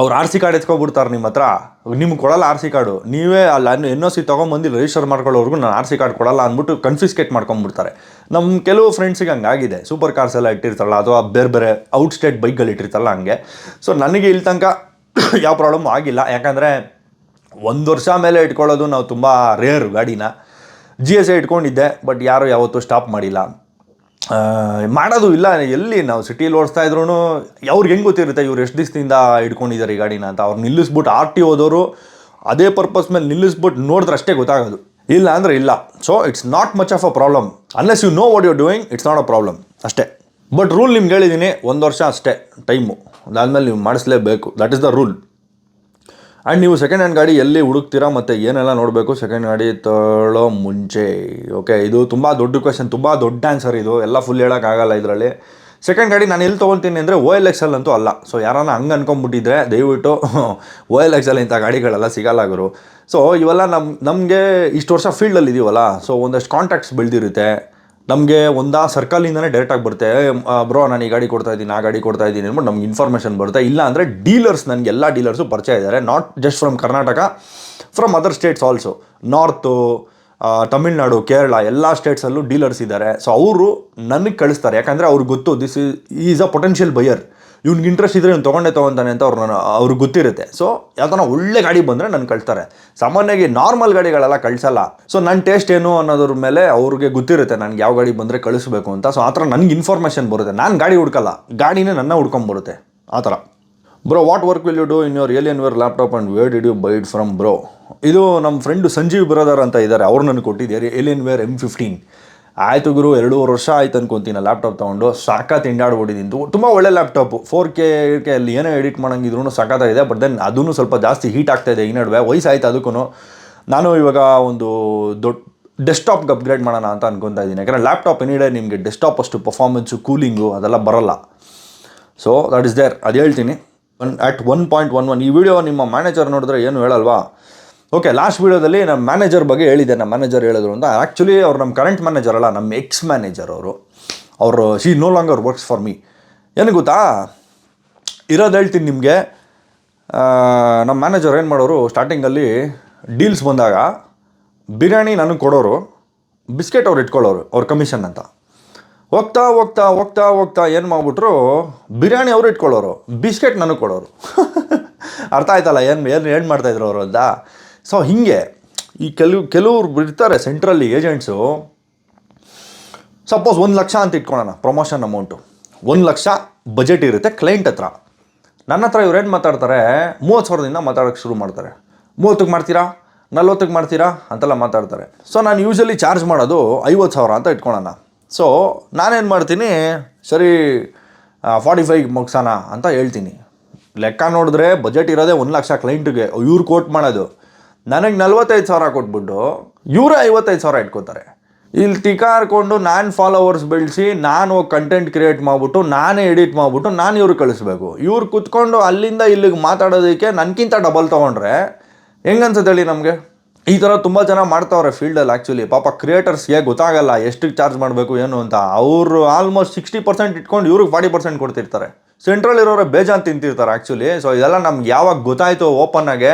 ಅವ್ರು ಆರ್ ಸಿ ಕಾರ್ಡ್ ಎತ್ಕೊಬಿಡ್ತಾರೆ ನಿಮ್ಮ ಹತ್ರ. ನಿಮ್ಗೆ ಕೊಡಲ್ಲ ಆರ್ ಸಿ ಕಾರ್ಡು ನೀವೇ ಅಲ್ಲಿ ಎನ್ ಒ ಸಿ ತೊಗೊಂಬಂದು ರಿಜಿಸ್ಟರ್ ಮಾಡ್ಕೊಳ್ಳೋರ್ಗು ನಾನು ಆರ್ ಸಿ ಕಾರ್ಡ್ ಕೊಡಲ್ಲ ಅಂದ್ಬಿಟ್ಟು ಕನ್ಫಿಸ್ಕೇಟ್ ಮಾಡ್ಕೊಂಬಿಡ್ತಾರೆ. ನಮ್ಮ ಕೆಲವು ಫ್ರೆಂಡ್ಸಿಗೆ ಹಂಗಾಗಿದೆ ಸೂಪರ್ ಕಾರ್ಸ್ ಎಲ್ಲ ಇಟ್ಟಿರ್ತಾರಲ್ಲ, ಅಥವಾ ಬೇರೆ ಬೇರೆ ಔಟ್ ಸ್ಟೇಟ್ ಬೈಕ್ಗಳು ಇಟ್ಟಿರ್ತಾರಲ್ಲ ಹಂಗೆ. ಸೊ ನನಗೆ ಇಲ್ಲಿ ತನಕ *coughs* ಯಾವ ಪ್ರಾಬ್ಲಮ್ ಆಗಿಲ್ಲ. ಯಾಕಂದರೆ ಒಂದು ವರ್ಷ ಮೇಲೆ ಇಟ್ಕೊಳ್ಳೋದು ನಾವು ತುಂಬ ರೇರ್ ಗಾಡಿನ. ಜಿ ಎಸ್ ಎ ಇಟ್ಕೊಂಡಿದ್ದೆ ಬಟ್ ಯಾರು ಯಾವತ್ತೂ ಸ್ಟಾಪ್ ಮಾಡಿಲ್ಲ. ಮಾಡೋದು ಇಲ್ಲ. ಎಲ್ಲಿ ನಾವು ಸಿಟಿಯಲ್ಲಿ ಓಡಿಸ್ತಾ ಇದ್ರು ಅವ್ರಿಗೆ ಹೆಂಗೆ ಗೊತ್ತಿರುತ್ತೆ ಇವ್ರು ಎಷ್ಟು ದಿವಸದಿಂದ ಇಟ್ಕೊಂಡಿದ್ದಾರೆ ಈ ಗಾಡಿನ ಅಂತ. ಅವ್ರು ನಿಲ್ಲಿಸ್ಬಿಟ್ಟು ಆರ್ ಟಿ ಹೋದವರು ಅದೇ ಪರ್ಪಸ್ ಮೇಲೆ ನಿಲ್ಲಿಸ್ಬಿಟ್ಟು ನೋಡಿದ್ರೆ ಅಷ್ಟೇ ಗೊತ್ತಾಗೋದು. ಇಲ್ಲ ಅಂದರೆ ಇಲ್ಲ. So it's not much of a problem unless you know what you doing it's not a problem ಅಷ್ಟೇ. ಬಟ್ ರೂಲ್ ನಿಮ್ಗೆ ಹೇಳಿದ್ದೀನಿ, ಒಂದು ವರ್ಷ ಅಷ್ಟೇ ಟೈಮು ಅದಾದಮೇಲೆ ನೀವು ಮಾಡಿಸ್ಲೇಬೇಕು. That is the rule and ನೀವು ಸೆಕೆಂಡ್ ಹ್ಯಾಂಡ್ ಗಾಡಿ ಎಲ್ಲಿ ಹುಡುಕ್ತೀರಾ ಮತ್ತು ಏನೆಲ್ಲ ನೋಡಬೇಕು? ಸೆಕೆಂಡ್ ಗಾಡಿ ತೊಳೋ ಮುಂಚೆ. ಓಕೆ ಇದು ತುಂಬ ದೊಡ್ಡ ಕ್ವೆಶನ್ ತುಂಬ ದೊಡ್ಡ ಆನ್ಸರ್ ಇದು. ಎಲ್ಲ ಫುಲ್ ಹೇಳೋಕ್ಕಾಗಲ್ಲ ಇದರಲ್ಲಿ. ಸೆಕೆಂಡ್ ಗಾಡಿ ನಾನು ಎಲ್ಲಿ ತೊಗೊತೀನಿ ಅಂದರೆ ಓ ಎಲ್ ಎಕ್ಸ್ ಎಲ್ ಅಂತೂ ಅಲ್ಲ. ಸೊ ಯಾರನ್ನ ಹಂಗೆ ಅನ್ಕೊಂಬಿಟ್ಟಿದ್ರೆ ದಯವಿಟ್ಟು ಓ ಎಲ್ ಎಕ್ಸ್ ಎಲ್ ಇಂಥ ಗಾಡಿಗಳೆಲ್ಲ ಸಿಗಲ್ಲ ಸೊ ಇವೆಲ್ಲ ನಮ್ಮ ನಮಗೆ ಇಷ್ಟು ವರ್ಷ ಫೀಲ್ಡಲ್ಲಿ ಇದೀವಲ್ಲ. ಸೊ ಒಂದಷ್ಟು ಕಾಂಟ್ಯಾಕ್ಟ್ಸ್ ಬೆಳೆದಿರುತ್ತೆ. ನಮಗೆ ಒಂದಾ ಸರ್ಕಲಿಂದನೇ ಡೈರೆಕ್ಟಾಗಿ ಬರುತ್ತೆ. ಬ್ರೋ ನಾನು ಈ ಗಾಡಿ ಕೊಡ್ತಾ ಇದ್ದೀನಿ, ಆ ಗಾಡಿ ಕೊಡ್ತಾ ಇದ್ದೀನಿ ಅಂದ್ಬಿಟ್ಟು ನಮ್ಗೆ ಇನ್ಫಾರ್ಮೇಷನ್ ಬರುತ್ತೆ. ಇಲ್ಲ ಅಂದರೆ ಡೀಲರ್ಸ್ ನನಗೆ ಎಲ್ಲ ಡೀಲರ್ಸು ಪರಿಚಯ ಇದ್ದಾರೆ not just from Karnataka from other states also north Tamil Nadu Kerala ಎಲ್ಲ ಸ್ಟೇಟ್ಸಲ್ಲೂ ಡೀಲರ್ಸ್ ಇದ್ದಾರೆ ಸೊ ಅವರು ನನಗೆ ಕಳಿಸ್ತಾರೆ. ಯಾಕಂದರೆ ಅವ್ರಿಗೆ ಗೊತ್ತು this is is a potential buyer ಇವ್ನಿಗೆ interest ಇದ್ರೆ ಇವ್ನು ತೊಗೊಂಡೇ ತೊಗೊತಾನೆ ಅಂತ ಅವ್ರು ನಾನು ಅವ್ರಿಗೆ ಗೊತ್ತಿರುತ್ತೆ. ಸೊ ಯಾವ್ದಾನ ಒಳ್ಳೆ ಗಾಡಿ ಬಂದರೆ ನನ್ನ ಕಳ್ತಾರೆ. ಸಾಮಾನ್ಯವಾಗಿ ನಾರ್ಮಲ್ ಗಾಡಿಗಳೆಲ್ಲ ಕಳಿಸಲ್ಲ. ಸೊ ನನ್ನ ಟೇಸ್ಟ್ ಏನು ಅನ್ನೋದ್ರ ಮೇಲೆ ಅವ್ರಿಗೆ ಗೊತ್ತಿರುತ್ತೆ ನನಗೆ ಯಾವ ಗಾಡಿ ಬಂದರೆ ಕಳಿಸ್ಬೇಕು ಅಂತ. ಸೊ ಆ ಥರ ನನಗೆ ಇನ್ಫಾರ್ಮೇಷನ್ ಬರುತ್ತೆ. ನಾನು ಗಾಡಿ ಹುಡ್ಕಲ್ಲ. ಗಾಡಿನೇ ನನ್ನ ಹುಡ್ಕೊಂಬರುತ್ತೆ ಆ ಥರ. Bro what work will you do in your Alienware laptop and where did you buyed from bro ಇದು ನಮ್ಮ ಫ್ರೆಂಡು ಸಂಜೀವ್ ಬ್ರದರ್ ಅಂತ ಇದ್ದಾರೆ ಅವ್ರು ನನಗೆ ಕೊಟ್ಟಿದ್ದಾರೆ ಏಲಿಯನ್ ವೇರ್ ಎಂ ಫಿಫ್ಟೀನ್ ಆಯಿತು ಗುರು, ಎರಡೂವರೆ ವರ್ಷ ಆಯ್ತು ಅನ್ಕೊಂತೀನಿ ಲ್ಯಾಪ್ಟಾಪ್ ತೊಗೊಂಡು. ಸಾಕಾತ್ ಹಿಂಡಾಡ್ಬಿಟ್ಟಿದ್ದೀನಿ ತುಂಬ ಒಳ್ಳೆ ಲ್ಯಾಪ್ಟಾಪು ಫೋರ್ ಕೆ ಕೆ ಅಲ್ಲಿ ಏನೋ ಎಡಿಟ್ ಮಾಡೋಂಗಿದ್ರು ಸಾಕಾಗಿದೆ ಬಟ್ ದೆನ್ ಅದೂ ಸ್ವಲ್ಪ ಜಾಸ್ತಿ ಹೀಟ್ ಆಗ್ತಾ ಇದೆ ಈ ನಡುವೆ. ವಯಸ್ಸಾಯ್ತು ಅದಕ್ಕೂ ನಾನು ಇವಾಗ ಒಂದು ದೊಡ್ಡ ಡೆಸ್ಕ್ಟಾಪ್ಗೆ ಅಪ್ಗ್ರೇಡ್ ಮಾಡೋಣ ಅಂತ ಅನ್ಕೊತಾ ಇದ್ದೀನಿ. ಯಾಕಂದರೆ ಲ್ಯಾಪ್ಟಾಪ್ ಎನಿಡೆ ನಿಮಗೆ ಡೆಸ್ಕ್ಟಾಪ್ ಅಷ್ಟು ಪರ್ಫಾಮೆನ್ಸು ಕೂಲಿಂಗು ಅದೆಲ್ಲ ಬರಲ್ಲ. ಸೊ ದಟ್ ಇಸ್ ದೇರ್ ಅದು ಹೇಳ್ತೀನಿ. One at one point one one ಈ ವಿಡಿಯೋ ನಿಮ್ಮ ಮ್ಯಾನೇಜರ್ ನೋಡಿದ್ರೆ ಏನು ಹೇಳಲ್ವಾ? ಓಕೆ ಲಾಸ್ಟ್ ವೀಡಿಯೋದಲ್ಲಿ ನಮ್ಮ ಮ್ಯಾನೇಜರ್ ಬಗ್ಗೆ ಹೇಳಿದ್ದೆ. ನಮ್ಮ ಮ್ಯಾನೇಜರ್ ಹೇಳಿದ್ರು ಅಂತ. ಆ್ಯಕ್ಚುಲಿ ಅವ್ರು ನಮ್ಮ ಕರೆಂಟ್ ಮ್ಯಾನೇಜರ್ ಅಲ್ಲ ನಮ್ಮ ಎಕ್ಸ್ ಮ್ಯಾನೇಜರ್ ಅವರು. ಅವರು she no longer works for me ಏನು ಗೊತ್ತಾ? ಇರೋದು ಹೇಳ್ತೀನಿ ನಿಮಗೆ. ನಮ್ಮ ಮ್ಯಾನೇಜರ್ ಏನು ಮಾಡೋರು ಸ್ಟಾರ್ಟಿಂಗಲ್ಲಿ ಡೀಲ್ಸ್ ಬಂದಾಗ ಬಿರಿಯಾನಿ ನನಗೆ ಕೊಡೋರು, ಬಿಸ್ಕೆಟ್ ಅವ್ರು ಇಟ್ಕೊಳ್ಳೋರು, ಅವ್ರ ಕಮಿಷನ್ ಅಂತ. ಹೋಗ್ತಾ ಹೋಗ್ತಾ ಹೋಗ್ತಾ ಹೋಗ್ತಾ ಏನು ಮಾಡ್ಬಿಟ್ರು, ಬಿರಿಯಾನಿ ಅವರು ಇಟ್ಕೊಳ್ಳೋರು, ಬಿಸ್ಕೆಟ್ ನನಗೆ ಕೊಡೋರು. *laughs* ಅರ್ಥ ಆಯ್ತಲ್ಲ ಏನು ಏನು ಏನು ಮಾಡ್ತಾಯಿದ್ರು ಅವರು ಅಂತ? ಸೊ ಹೀಗೆ, ಈ ಕೆಲವು, ಕೆಲವ್ರು ಇರ್ತಾರೆ ಸೆಂಟ್ರಲ್ಲಿ ಏಜೆಂಟ್ಸು ಸಪೋಸ್ ಒಂದು ಲಕ್ಷ ಅಂತ ಇಟ್ಕೊಳ್ಳೋಣ ಪ್ರಮೋಷನ್ ಅಮೌಂಟು ಒಂದು ಲಕ್ಷ ಬಜೆಟ್ ಇರುತ್ತೆ ಕ್ಲೈಂಟ್ ಹತ್ರ. ನನ್ನ ಹತ್ರ ಇವ್ರೇನು ಮಾತಾಡ್ತಾರೆ, ಮೂವತ್ತು ಸಾವಿರದಿಂದ ಮಾತಾಡೋಕ್ಕೆ ಶುರು ಮಾಡ್ತಾರೆ. ಮೂವತ್ತಕ್ಕೆ ಮಾಡ್ತೀರಾ? ನಲ್ವತ್ತಕ್ಕೆ ಮಾಡ್ತೀರಾ? ಅಂತೆಲ್ಲ ಮಾತಾಡ್ತಾರೆ. ಸೊ ನಾನು ಯೂಶಲಿ ಚಾರ್ಜ್ ಮಾಡೋದು ಐವತ್ತು ಸಾವಿರ ಅಂತ ಇಟ್ಕೊಳ್ಳೋಣ ಸೊ ನಾನೇನು ಮಾಡ್ತೀನಿ, ಸರಿ ಫಾರ್ಟಿ ಫೈವ್ ಮುಗ್ಸೋಣ ಅಂತ ಹೇಳ್ತೀನಿ. ಲೆಕ್ಕ ನೋಡಿದ್ರೆ ಬಜೆಟ್ ಇರೋದೇ ಒಂದು ಲಕ್ಷ ಕ್ಲೈಂಟಿಗೆ ಇವ್ರು ಕೋಟ್ ಮಾಡೋದು. ನನಗೆ ನಲ್ವತ್ತೈದು ಸಾವಿರ ಕೊಟ್ಬಿಟ್ಟು ಇವರು ಐವತ್ತೈದು ಸಾವಿರ ಇಟ್ಕೋತಾರೆ. ಇಲ್ಲಿ ತಿಕಾರ್ಕೊಂಡು ನಾನು ಫಾಲೋವರ್ಸ್ ಬೆಳೆಸಿ, ನಾನು ಕಂಟೆಂಟ್ ಕ್ರಿಯೇಟ್ ಮಾಡಿಬಿಟ್ಟು, ನಾನೇ ಎಡಿಟ್ ಮಾಡಿಬಿಟ್ಟು, ನಾನು ಇವ್ರಿಗೆ ಕಳಿಸ್ಬೇಕು. ಇವ್ರು ಕುತ್ಕೊಂಡು ಅಲ್ಲಿಂದ ಇಲ್ಲಿಗೆ ಮಾತಾಡೋದಕ್ಕೆ ನನಗಿಂತ ಡಬಲ್ ತೊಗೊಂಡ್ರೆ ಹೆಂಗನ್ಸುತ್ತೆ ಹೇಳಿ ನಮಗೆ? ಈ ಥರ ತುಂಬ ಜನ ಮಾಡ್ತಾವ್ರೆ ಫೀಲ್ಡಲ್ಲಿ ಆ್ಯಕ್ಚುಲಿ ಪಾಪ ಕ್ರಿಯೇಟರ್ಸ್ಗೆ ಗೊತ್ತಾಗಲ್ಲ ಎಷ್ಟಕ್ಕೆ ಚಾರ್ಜ್ ಮಾಡಬೇಕು, ಏನು ಅಂತ. ಅವರು ಆಲ್ಮೋಸ್ಟ್ ಸಿಕ್ಸ್ಟಿ ಪರ್ಸೆಂಟ್ ಇಟ್ಕೊಂಡು ಇವ್ರಿಗೆ ಫಾರ್ಟಿ ಪರ್ಸೆಂಟ್ ಕೊಡ್ತಿರ್ತಾರೆ. ಸೆಂಟ್ರಲ್ ಇರೋರೆ ಬೇಜಾನ್ ತಿಂತಿರ್ತಾರೆ ಆ್ಯಕ್ಚುಲಿ ಸೊ ಇದೆಲ್ಲ ನಮ್ಗೆ ಯಾವಾಗ ಗೊತ್ತಾಯಿತು ಓಪನ್ ಆಗಿ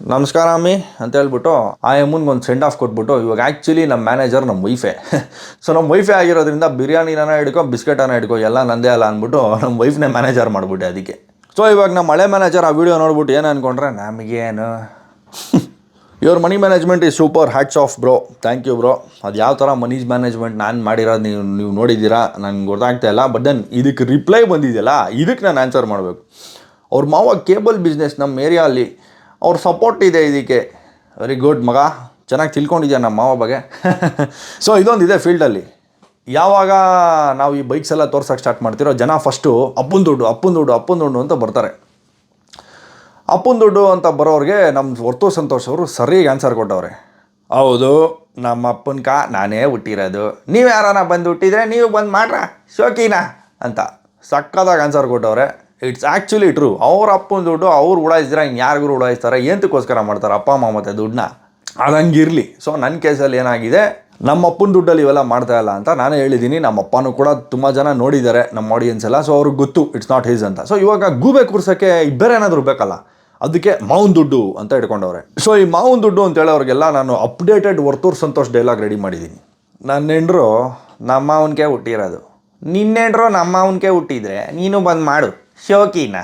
ನಮಸ್ಕಾರ ಅಮ್ಮಿ ಅಂತ ಹೇಳ್ಬಿಟ್ಟು ಆ ಎಮ್ಮನ್ಗೆ ಒಂದು ಸೆಂಡ್ ಆಫ್ ಕೊಟ್ಬಿಟ್ಟು ಇವಾಗ ಆ್ಯಕ್ಚುಲಿ ನಮ್ಮ ಮ್ಯಾನೇಜರ್ ನಮ್ಮ ವೈಫೆ ಸೊ *laughs* ನಮ್ಮ ವೈಫೇ ಆಗಿರೋದ್ರಿಂದ ಬಿರಿಯಾನಿನ ಹಿಡ್ಕೊ, ಬಿಸ್ಕೆಟನ್ನು ಹಿಡ್ಕೊ, ಎಲ್ಲ ನಂದೇ ಅಲ್ಲ ಅಂದ್ಬಿಟ್ಟು ನಮ್ಮ ವೈಫ್ನೇ ಮ್ಯಾನೇಜರ್ ಮಾಡಿಬಿಟ್ಟೆ ಅದಕ್ಕೆ. ಸೊ ಇವಾಗ ನಮ್ಮ ಹಳೆ ಮ್ಯಾನೇಜರ್ ಆ ವಿಡಿಯೋ ನೋಡ್ಬಿಟ್ಟು ಏನು ಅನ್ಕೊಂಡ್ರೆ, ನಮಗೇನು? ಯುವರ್ ಮನಿ ಮ್ಯಾನೇಜ್ಮೆಂಟ್ ಈ super hats off bro thank you bro ಅದು ಯಾವ ಥರ ಮನೀಜ್ ಮ್ಯಾನೇಜ್ಮೆಂಟ್ ನಾನು ಮಾಡಿರೋದು ನೀವು ನೀವು ನೋಡಿದ್ದೀರಾ? ನಂಗೆ ಗೊತ್ತಾಗ್ತಾ ಇಲ್ಲ. ಬಟ್ ದೆನ್ ಇದಕ್ಕೆ ರಿಪ್ಲೈ ಬಂದಿದೆಯಲ್ಲ, ಇದಕ್ಕೆ ನಾನು ಆನ್ಸರ್ ಮಾಡಬೇಕು. ಅವ್ರ ಮಾವ ಕೇಬಲ್ ಬಿಸ್ನೆಸ್ ನಮ್ಮ ಏರಿಯಾಲ್ಲಿ ಅವ್ರ ಸಪೋರ್ಟ್ ಇದೆ ಇದಕ್ಕೆ. ವೆರಿ ಗುಡ್ ಮಗ. ಚೆನ್ನಾಗಿ ತಿಳ್ಕೊಂಡಿದ್ಯಾ ನಮ್ಮ ಮಾವ ಬಗ್ಗೆ? *laughs* ಸೊ ಇದೊಂದಿದೆ ಫೀಲ್ಡಲ್ಲಿ ಯಾವಾಗ ನಾವು ಈ ಬೈಕ್ಸ್ ಎಲ್ಲ ತೋರ್ಸೋಕೆ ಸ್ಟಾರ್ಟ್ ಮಾಡ್ತಿರೋ, ಜನ ಫಸ್ಟು ಅಪ್ಪನ ದುಡ್ಡು ಅಪ್ಪನ ದುಡ್ಡು ಅಪ್ಪನ ದುಡ್ಡು ಅಂತ ಬರ್ತಾರೆ. ಅಪ್ಪನ ದುಡ್ಡು ಅಂತ ಬರೋರಿಗೆ ನಮ್ಮ ಹೊರ್ತು ಸಂತೋಷ್ ಅವರು ಸರಿಯಾಗಿ ಆನ್ಸರ್ ಕೊಟ್ಟವ್ರೆ. ಹೌದು, ನಮ್ಮ ಅಪ್ಪನ ಕಾ, ನಾನೇ ಹುಟ್ಟಿರೋದು. ನೀವು ಯಾರನ್ನ ಬಂದು ಹುಟ್ಟಿದ್ರೆ ನೀವು ಬಂದು ಮಾಡ್ರಾ, ಶೋಕಿನಾ ಅಂತ ಸಕ್ಕದಾಗ ಆನ್ಸರ್ ಕೊಟ್ಟವ್ರೆ. ಇಟ್ಸ್ ಆ್ಯಕ್ಚುಲಿ ಟ್ರೂ ಅವ್ರ ಅಪ್ಪನ ದುಡ್ಡು ಅವ್ರು ಉಡಾಯಿಸಿದ್ರೆ ಇನ್ನು ಯಾರಿಗೂ ಉಡಾಯಿಸ್ತಾರೆ ಏನಕ್ಕೋಸ್ಕರ ಮಾಡ್ತಾರೆ? ಅಪ್ಪ, ಅಮ್ಮ ಮತ್ತೆ ದುಡ್ಡನ್ನ? ಅದು ಹಂಗಿರಲಿ. ಸೊ ನನ್ನ ಕೇಸಲ್ಲಿ ಏನಾಗಿದೆ? ನಮ್ಮ ಅಪ್ಪನ ದುಡ್ಡಲ್ಲಿ ಇವೆಲ್ಲ ಮಾಡ್ತಾ ಇಲ್ಲ ಅಂತ ನಾನು ಹೇಳಿದ್ದೀನಿ ನಮ್ಮ ಅಪ್ಪನೂ ಕೂಡ ತುಂಬ ಜನ ನೋಡಿದ್ದಾರೆ, ನಮ್ಮ ಆಡಿಯನ್ಸ್ ಎಲ್ಲ. ಸೊ ಅವ್ರಿಗೆ ಗೊತ್ತು ಇಟ್ಸ್ ನಾಟ್ ಹೀಸ್ ಅಂತ. ಸೊ ಇವಾಗ ಗೂಬೆ ಕೂರ್ಸೋಕ್ಕೆ ಬೇರೆ ಏನಾದರೂ ಬೇಕಲ್ಲ? ಅದಕ್ಕೆ ಮಾವನ್ ದುಡ್ಡು ಅಂತ ಇಟ್ಕೊಂಡವ್ರೆ. ಸೊ ಈ ಮಾವನ್ ದುಡ್ಡು ಅಂತ ಹೇಳೋರಿಗೆಲ್ಲ ನಾನು updated Varthur Santosh dialogue ready ಮಾಡಿದ್ದೀನಿ ನನ್ನ ಹೆಂಡ್ರು, ನಮ್ಮ ಅವನಿಗೆ ಹುಟ್ಟಿರೋದು. ನಿನ್ನೆಂಡ್ರು ನಮ್ಮ ಅವನಿಗೆ ಹುಟ್ಟಿದ್ರೆ ನೀನು ಬಂದು ಮಾಡು. ಶೋಕಿನ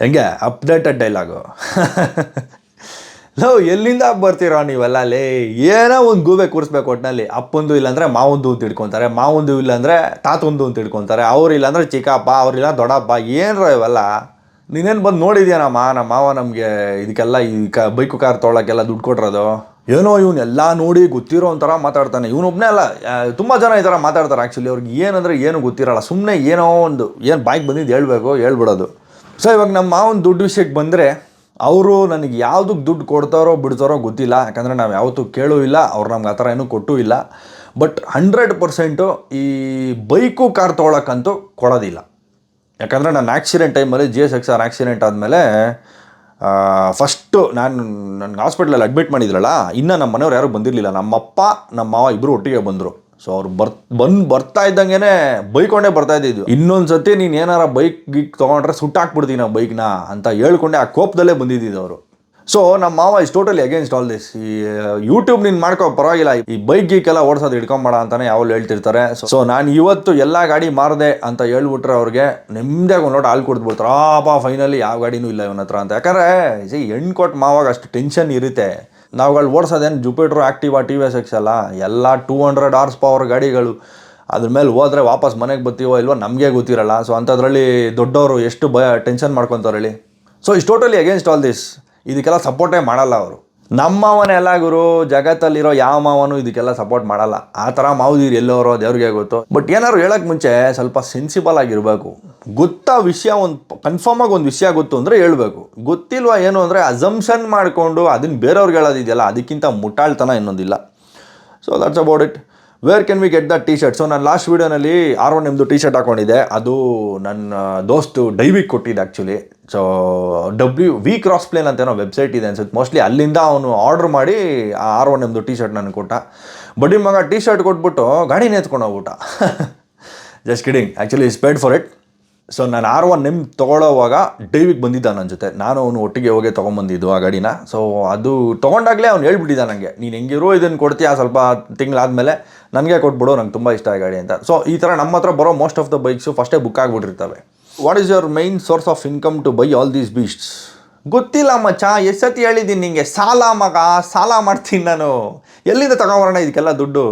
ಹೆಂಗೆ? ಅಪ್ಡೇಟೆಡ್ ಡೈಲಾಗು ಲೋ, ಎಲ್ಲಿಂದ ಬರ್ತೀರೋ ನೀವೆಲ್ಲ? ಲೇ, ಏನೋ ಒಂದು ಗೂಬೆ ಕೂರಿಸ್ಬೇಕು ಒಟ್ಟಿನಲ್ಲಿ ಅಪ್ಪೊಂದು ಇಲ್ಲಾಂದರೆ ಮಾವೊಂದು ಅಂತ ತಿಳ್ಕೊತಾರೆ ಮಾವೊಂದು ಇಲ್ಲಾಂದರೆ ತಾತೊಂದು ಅಂತ ತಿಳ್ಕೊತಾರೆ ಅವ್ರು ಇಲ್ಲಾಂದರೆ ಚಿಕ್ಕಪ್ಪ ಅವ್ರಿಲ್ಲ ದೊಡ್ಡಪ್ಪ, ಏನರ ಇವೆಲ್ಲ? ನೀನೇನು ಬಂದು ನೋಡಿದ್ಯಾನಮ್ಮ ನಮ್ಮ ಮಾವ ನಮಗೆ ಇದಕ್ಕೆಲ್ಲ ಈ ಕ, ಬೈಕು ಕಾರ್ ತೊಗೊಳಕ್ಕೆಲ್ಲ ದುಡ್ಡು ಕೊಟ್ಟಿರೋದು ಏನೋ ಇವನ್ನೆಲ್ಲ ನೋಡಿ ಗೊತ್ತಿರೋ ಒಂಥರ ಮಾತಾಡ್ತಾನೆ. ಇವನೊಬ್ಬನೇ ಅಲ್ಲ ತುಂಬ ಜನ ಈ ಥರ ಮಾತಾಡ್ತಾರೆ ಆ್ಯಕ್ಚುಲಿ ಅವ್ರಿಗೆ ಏನಂದರೆ ಏನು ಗೊತ್ತಿರಲ್ಲ. ಸುಮ್ಮನೆ ಏನೋ ಒಂದು, ಏನು ಬಾಯ್ಗೆ ಬಂದಿದ್ದು ಹೇಳಬೇಕು ಹೇಳ್ಬಿಡೋದು. ಸೊ ಇವಾಗ ನಮ್ಮ ಮಾವನ ದುಡ್ಡು ವಿಷಯಕ್ಕೆ ಬಂದರೆ ಅವರು ನನಗೆ ಯಾವುದಕ್ಕೆ ದುಡ್ಡು ಕೊಡ್ತಾರೋ ಬಿಡ್ತಾರೋ ಗೊತ್ತಿಲ್ಲ. ಯಾಕಂದರೆ ನಾವು ಯಾವತ್ತೂ ಕೇಳೂ ಇಲ್ಲ. ಅವ್ರು ನಮ್ಗೆ ಆ ಥರ ಏನೂ ಕೊಟ್ಟೂ ಇಲ್ಲ. ಬಟ್ ಹಂಡ್ರೆಡ್ ಪರ್ಸೆಂಟು ಈ ಬೈಕು ಕಾರ್ ತೊಗೊಳಕ್ಕಂತೂ ಕೊಡೋದಿಲ್ಲ. ಯಾಕಂದರೆ ನನ್ನ ಆಕ್ಸಿಡೆಂಟ್ ಟೈಮಲ್ಲಿ G S X R accident ಆದಮೇಲೆ ಫಸ್ಟು ನಾನು ನನಗೆ ಹಾಸ್ಪಿಟ್ಲಲ್ಲಿ ಅಡ್ಮಿಟ್ ಮಾಡಿದ್ರಲ್ಲ ಇನ್ನೂ ನಮ್ಮ ಮನೆಯವ್ರು ಯಾರೂ ಬಂದಿರಲಿಲ್ಲ. ನಮ್ಮಪ್ಪ ನಮ್ಮ ಮಾವ ಇಬ್ಬರು ಒಟ್ಟಿಗೆ ಬಂದರು. ಸೊ ಅವ್ರು ಬರ್, ಬಂದು ಬರ್ತಾ ಇದ್ದಂಗೆ ಬೈಕೊಂಡೇ ಬರ್ತಾ ಇದ್ದಿದ್ದು. ಇನ್ನೊಂದು ಸತಿ ನೀನು ಏನಾರ ಬೈಕ್ ಗೀಕ್ ತೊಗೊಂಡ್ರೆ ಸುಟ್ಟಾಕ್ಬಿಡ್ತೀನಿ ನಾವು ಬೈಕ್ನ ಅಂತ ಹೇಳ್ಕೊಂಡೆ ಆ ಕೋಪದಲ್ಲೇ ಬಂದಿದ್ದಿದ್ದು ಅವರು. ಸೊ ನಮ್ಮ ಮಾವ is totally against all this ಈ ಯೂಟ್ಯೂಬ್ ನೀನು ಮಾಡ್ಕೋ, ಪರವಾಗಿಲ್ಲ. ಈ ಬೈಕ್ ಗೀಕೆಲ್ಲ ಓಡಿಸೋದು ಹಿಡ್ಕೊಂಬೇಡ ಅಂತಾನೆ ಯಾವಾಗಲೂ ಹೇಳ್ತಿರ್ತಾರೆ. ಸೊ ನಾನು ಇವತ್ತು ಎಲ್ಲ ಗಾಡಿ ಮಾರದೆ ಅಂತ ಹೇಳ್ಬಿಟ್ರೆ ಅವ್ರಿಗೆ ನೆಮ್ಮದಿಯಾಗಿ ಒಂದು ಲೋಟ ಹಾಲು ಕುಡಿದ್ಬಿಡ್ತಾರೆ. ಆಪಾ ಫೈನಲಿ ಯಾವ ಗಾಡಿನೂ ಇಲ್ಲ ಇವನ ಹತ್ರ ಅಂತ. ಯಾಕಂದ್ರೆ ಸಿ ಹೆಣ್ಣು ಕೊಟ್ಟು ಮಾವಾಗ ಅಷ್ಟು ಟೆನ್ಷನ್ ಇರುತ್ತೆ. ನಾವುಗಳು ಓಡಿಸೋದೇನು Jupiter Activa T V S X ಎಲ್ಲ ಎಲ್ಲ ಟೂ ಹಂಡ್ರೆಡ್ ಆರ್ಸ್ ಪವರ್ ಗಾಡಿಗಳು. ಅದ್ರ ಮೇಲೆ ಹೋದ್ರೆ ವಾಪಸ್ ಮನೆಗೆ ಬರ್ತೀವೋ ಇಲ್ವೋ ನಮಗೆ ಗೊತ್ತಿರಲ್ಲ. ಸೊ ಅಂಥದ್ರಲ್ಲಿ ದೊಡ್ಡವರು ಎಷ್ಟು ಭಯ ಟೆನ್ಷನ್ ಮಾಡ್ಕೊತಾರೆ ಹೇಳಿ. So is totally against all this ಇದಕ್ಕೆಲ್ಲ ಸಪೋರ್ಟೇ ಮಾಡಲ್ಲ ಅವರು. ನಮ್ಮ ಮಾವನ ಎಲ್ಲ ಗುರು, ಜಗತ್ತಲ್ಲಿರೋ ಯಾವ ಮಾವನು ಇದಕ್ಕೆಲ್ಲ ಸಪೋರ್ಟ್ ಮಾಡಲ್ಲ. ಆ ಥರ ಮಾವುದಿರು ಎಲ್ಲೋರೋ ದೇವ್ರಿಗೆ ಗೊತ್ತು. ಬಟ್ ಏನಾದ್ರು ಹೇಳೋಕ್ಕೆ ಮುಂಚೆ ಸ್ವಲ್ಪ ಸೆನ್ಸಿಬಲ್ ಆಗಿರಬೇಕು. ಗೊತ್ತಾ ವಿಷಯ ಒಂದು ಕನ್ಫರ್ಮಾಗಿ ಒಂದು ವಿಷಯ ಗೊತ್ತು ಅಂದರೆ ಹೇಳ್ಬೇಕು. ಗೊತ್ತಿಲ್ವಾ ಏನು ಅಂದರೆ ಅಸಂಪ್ಷನ್ ಮಾಡಿಕೊಂಡು ಅದನ್ನು ಬೇರೆಯವ್ರಿಗೆ ಹೇಳೋದಿದೆಯಲ್ಲ ಅದಕ್ಕಿಂತ ಮುಟ್ಟಾಳ್ತನ ಇನ್ನೊಂದಿಲ್ಲ. So that's about it where can we get that T shirt so ನಾನು ಲಾಸ್ಟ್ ವೀಡಿಯೋನಲ್ಲಿ ಆರ್ ಒನ್ ಎಮ್ದು ಟಿ ಶರ್ಟ್ ಹಾಕೊಂಡಿದ್ದೆ. ಅದು ನನ್ನ ದೋಸ್ತು ಡೈವಿಗೆ ಕೊಟ್ಟಿದ್ದೆ actually so W V cross plane ಅಂತ ಏನೋ ವೆಬ್ಸೈಟ್ ಇದೆ ಅನ್ಸುತ್ತೆ. ಮೋಸ್ಟ್ಲಿ ಅಲ್ಲಿಂದ ಅವನು ಆರ್ಡ್ರ್ ಮಾಡಿ ಆರ್ ಒನ್ ಎಂದು ಟಿ ಶರ್ಟ್ ನನಗೆ ಕೊಟ್ಟ. ಬಡ್ಡಿ ಮಗ ಟಿ ಶರ್ಟ್ ಕೊಟ್ಬಿಟ್ಟು ಗಾಡಿನೇ ನೇತ್ಕೊಂಡು ಹೋಗ್ಬಿಟ್ಟ. Just kidding actually is paid for it so ನಾನು ಆರ್ ಒನ್ ನಿಮ್ಮ ತೊಗೊಳ್ಳೋವಾಗ ಡೈವಿಗೆ ಬಂದಿದ್ದ ನನ್ನ ಜೊತೆ. ನಾನು ಅವನು ಒಟ್ಟಿಗೆ ಹೋಗಿ ತೊಗೊಂಬಂದಿದ್ದು ಆ ಗಾಡಿನ. ಸೊ ಅದು ತೊಗೊಂಡಾಗಲೇ ಅವ್ನು ಹೇಳ್ಬಿಟ್ಟಿದ್ದ ನನಗೆ ನೀನು ಹೆಂಗಿರೋ ಇದನ್ನು ಕೊಡ್ತೀಯಾ ಸ್ವಲ್ಪ ತಿಂಗಳಾದಮೇಲೆ ನನಗೆ ಕೊಟ್ಬಿಡು, ನಂಗೆ ತುಂಬ ಇಷ್ಟ ಆ ಗಾಡಿ ಅಂತ. ಸೊ ಈ ಥರ ನಮ್ಮ ಹತ್ರ ಬರೋ ಮೋಸ್ಟ್ ಆಫ್ ದ ಬೈಕ್ಸು ಫಸ್ಟೇ book ಆಗಿಬಿಟ್ಟಿರ್ತವೆ. What is your main source of income to buy all these beasts ಗೊತ್ತಿಲ್ಲ ಮಚ್ಚ ಎಷ್ಟು ಸತಿ ಹೇಳಿದ್ದೀನಿ ನಿಂಗೆ? ಸಾಲ ಮಗ, ಸಾಲ ಮಾಡ್ತೀನಿ ನಾನು. ಎಲ್ಲಿಂದ ತಗೊಂಬರೋಣ ಇದಕ್ಕೆಲ್ಲ ದುಡ್ಡು?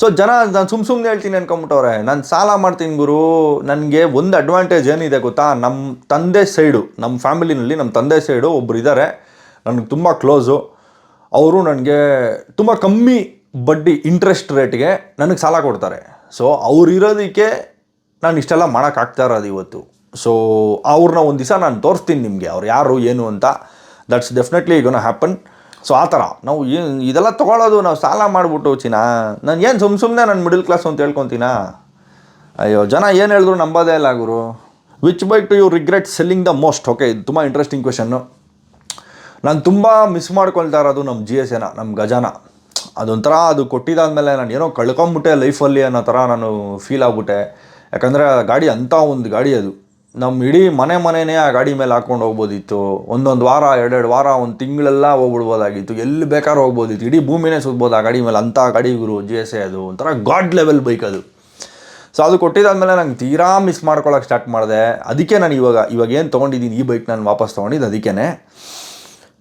ಸೊ ಜನ, ನಾನು ಸುಮ್ಮ ಸುಮ್ಮನೆ ಹೇಳ್ತೀನಿ ಅನ್ಕೊಂಬಿಟ್ಟವ್ರೆ, ನಾನು ಸಾಲ ಮಾಡ್ತೀನಿ ಗುರು, ನನಗೆ ಒಂದು ಅಡ್ವಾಂಟೇಜ್ ಏನಿದೆ ಗೊತ್ತಾ? ನಮ್ಮ ತಂದೆ ಸೈಡು ನಮ್ಮ ಫ್ಯಾಮಿಲಿನಲ್ಲಿ ನಮ್ಮ ತಂದೆ ಸೈಡು ಒಬ್ರು ಇದ್ದಾರೆ ನನಗೆ ತುಂಬ ಕ್ಲೋಸು ಅವರು ನನಗೆ ತುಂಬ ಕಮ್ಮಿ ಬಡ್ಡಿ ಇಂಟ್ರೆಸ್ಟ್ ರೇಟ್ಗೆ ನನಗೆ ಸಾಲ ಕೊಡ್ತಾರೆ. ಸೊ ಅವ್ರು ಇರೋದಕ್ಕೆ ನಾನು ಇಷ್ಟೆಲ್ಲ ಮಾಡೋಕ್ಕಾಗ್ತಾ ಇರೋದು ಇವತ್ತು. ಸೊ ಅವ್ರನ್ನ ಒಂದು ದಿವಸ ನಾನು ತೋರಿಸ್ತೀನಿ ನಿಮಗೆ, ಅವ್ರು ಯಾರು, ಏನು ಅಂತ. That's definitely gonna happen so ಆ ಥರ. ನಾವು ಏನು, ಇದೆಲ್ಲ ತೊಗೊಳೋದು ನಾವು ಸಾಲ ಮಾಡಿಬಿಟ್ಟು, ಚಿನ್ನ. ನಾನು ಏನು ಸುಮ್ಮ ಸುಮ್ಮನೆ ನಾನು ಮಿಡಲ್ ಕ್ಲಾಸ್ ಅಂತ ಹೇಳ್ಕೊತೀನ? ಅಯ್ಯೋ, ಜನ ಏನು ಹೇಳಿದ್ರು ನಂಬೋದೇ ಇಲ್ಲ ಗುರು. Which bike to you regret selling the most okay ಇದು ತುಂಬ ಇಂಟ್ರೆಸ್ಟಿಂಗ್ ಕ್ವೆಶನ್ನು ನಾನು ತುಂಬ ಮಿಸ್ ಮಾಡ್ಕೊಳ್ತಾ ಇರೋದು ನಮ್ಮ ಜಿ ಎಸ್ ಎನ ನಮ್ಮ ಗಜಾನ. ಅದೊಂಥರ ಅದು ಕೊಟ್ಟಿದ್ದಾದಮೇಲೆ ನಾನು ಏನೋ ಕಳ್ಕೊಂಬಿಟ್ಟೆ ಲೈಫಲ್ಲಿ ಅನ್ನೋ ಥರ ನಾನು ಫೀಲ್ ಆಗ್ಬಿಟ್ಟೆ. ಯಾಕಂದರೆ ಆ ಗಾಡಿ ಅಂಥ ಒಂದು ಗಾಡಿ ಅದು. ನಮ್ಮ ಇಡೀ ಮನೆ ಮನೆನೇ ಆ ಗಾಡಿ ಮೇಲೆ ಹಾಕ್ಕೊಂಡು ಹೋಗ್ಬೋದಿತ್ತು. ಒಂದೊಂದು ವಾರ, ಎರಡೆರಡು ವಾರ, ಒಂದು ತಿಂಗಳೆಲ್ಲ ಹೋಗ್ಬಿಡ್ಬೋದಾಗಿತ್ತು. ಎಲ್ಲಿ ಬೇಕಾದ್ರೂ ಹೋಗ್ಬೋದಿತ್ತು. ಇಡೀ ಭೂಮಿನೇ ಸುತ್ಬೋದು ಆ ಗಾಡಿ ಮೇಲೆ. ಅಂಥ ಗಾಡಿ ಗುರು ಜಿ ಎಸ್ ಎ ಅದು. ಒಂಥರ ಗಾಡ್ ಲೆವೆಲ್ ಬೈಕ್ ಅದು. ಸೊ ಅದು ಕೊಟ್ಟಿದ್ದಾದಮೇಲೆ ನಂಗೆ ತೀರಾ ಮಿಸ್ ಮಾಡ್ಕೊಳ್ಳೋಕೆ ಸ್ಟಾರ್ಟ್ ಮಾಡಿದೆ. ಅದಕ್ಕೆ ನಾನು ಇವಾಗ ಇವಾಗ ಏನು ತೊಗೊಂಡಿದ್ದೀನಿ ಈ ಬೈಕ್ ನಾನು ವಾಪಸ್ ತೊಗೊಂಡಿದ್ದು ಅದಕ್ಕೇ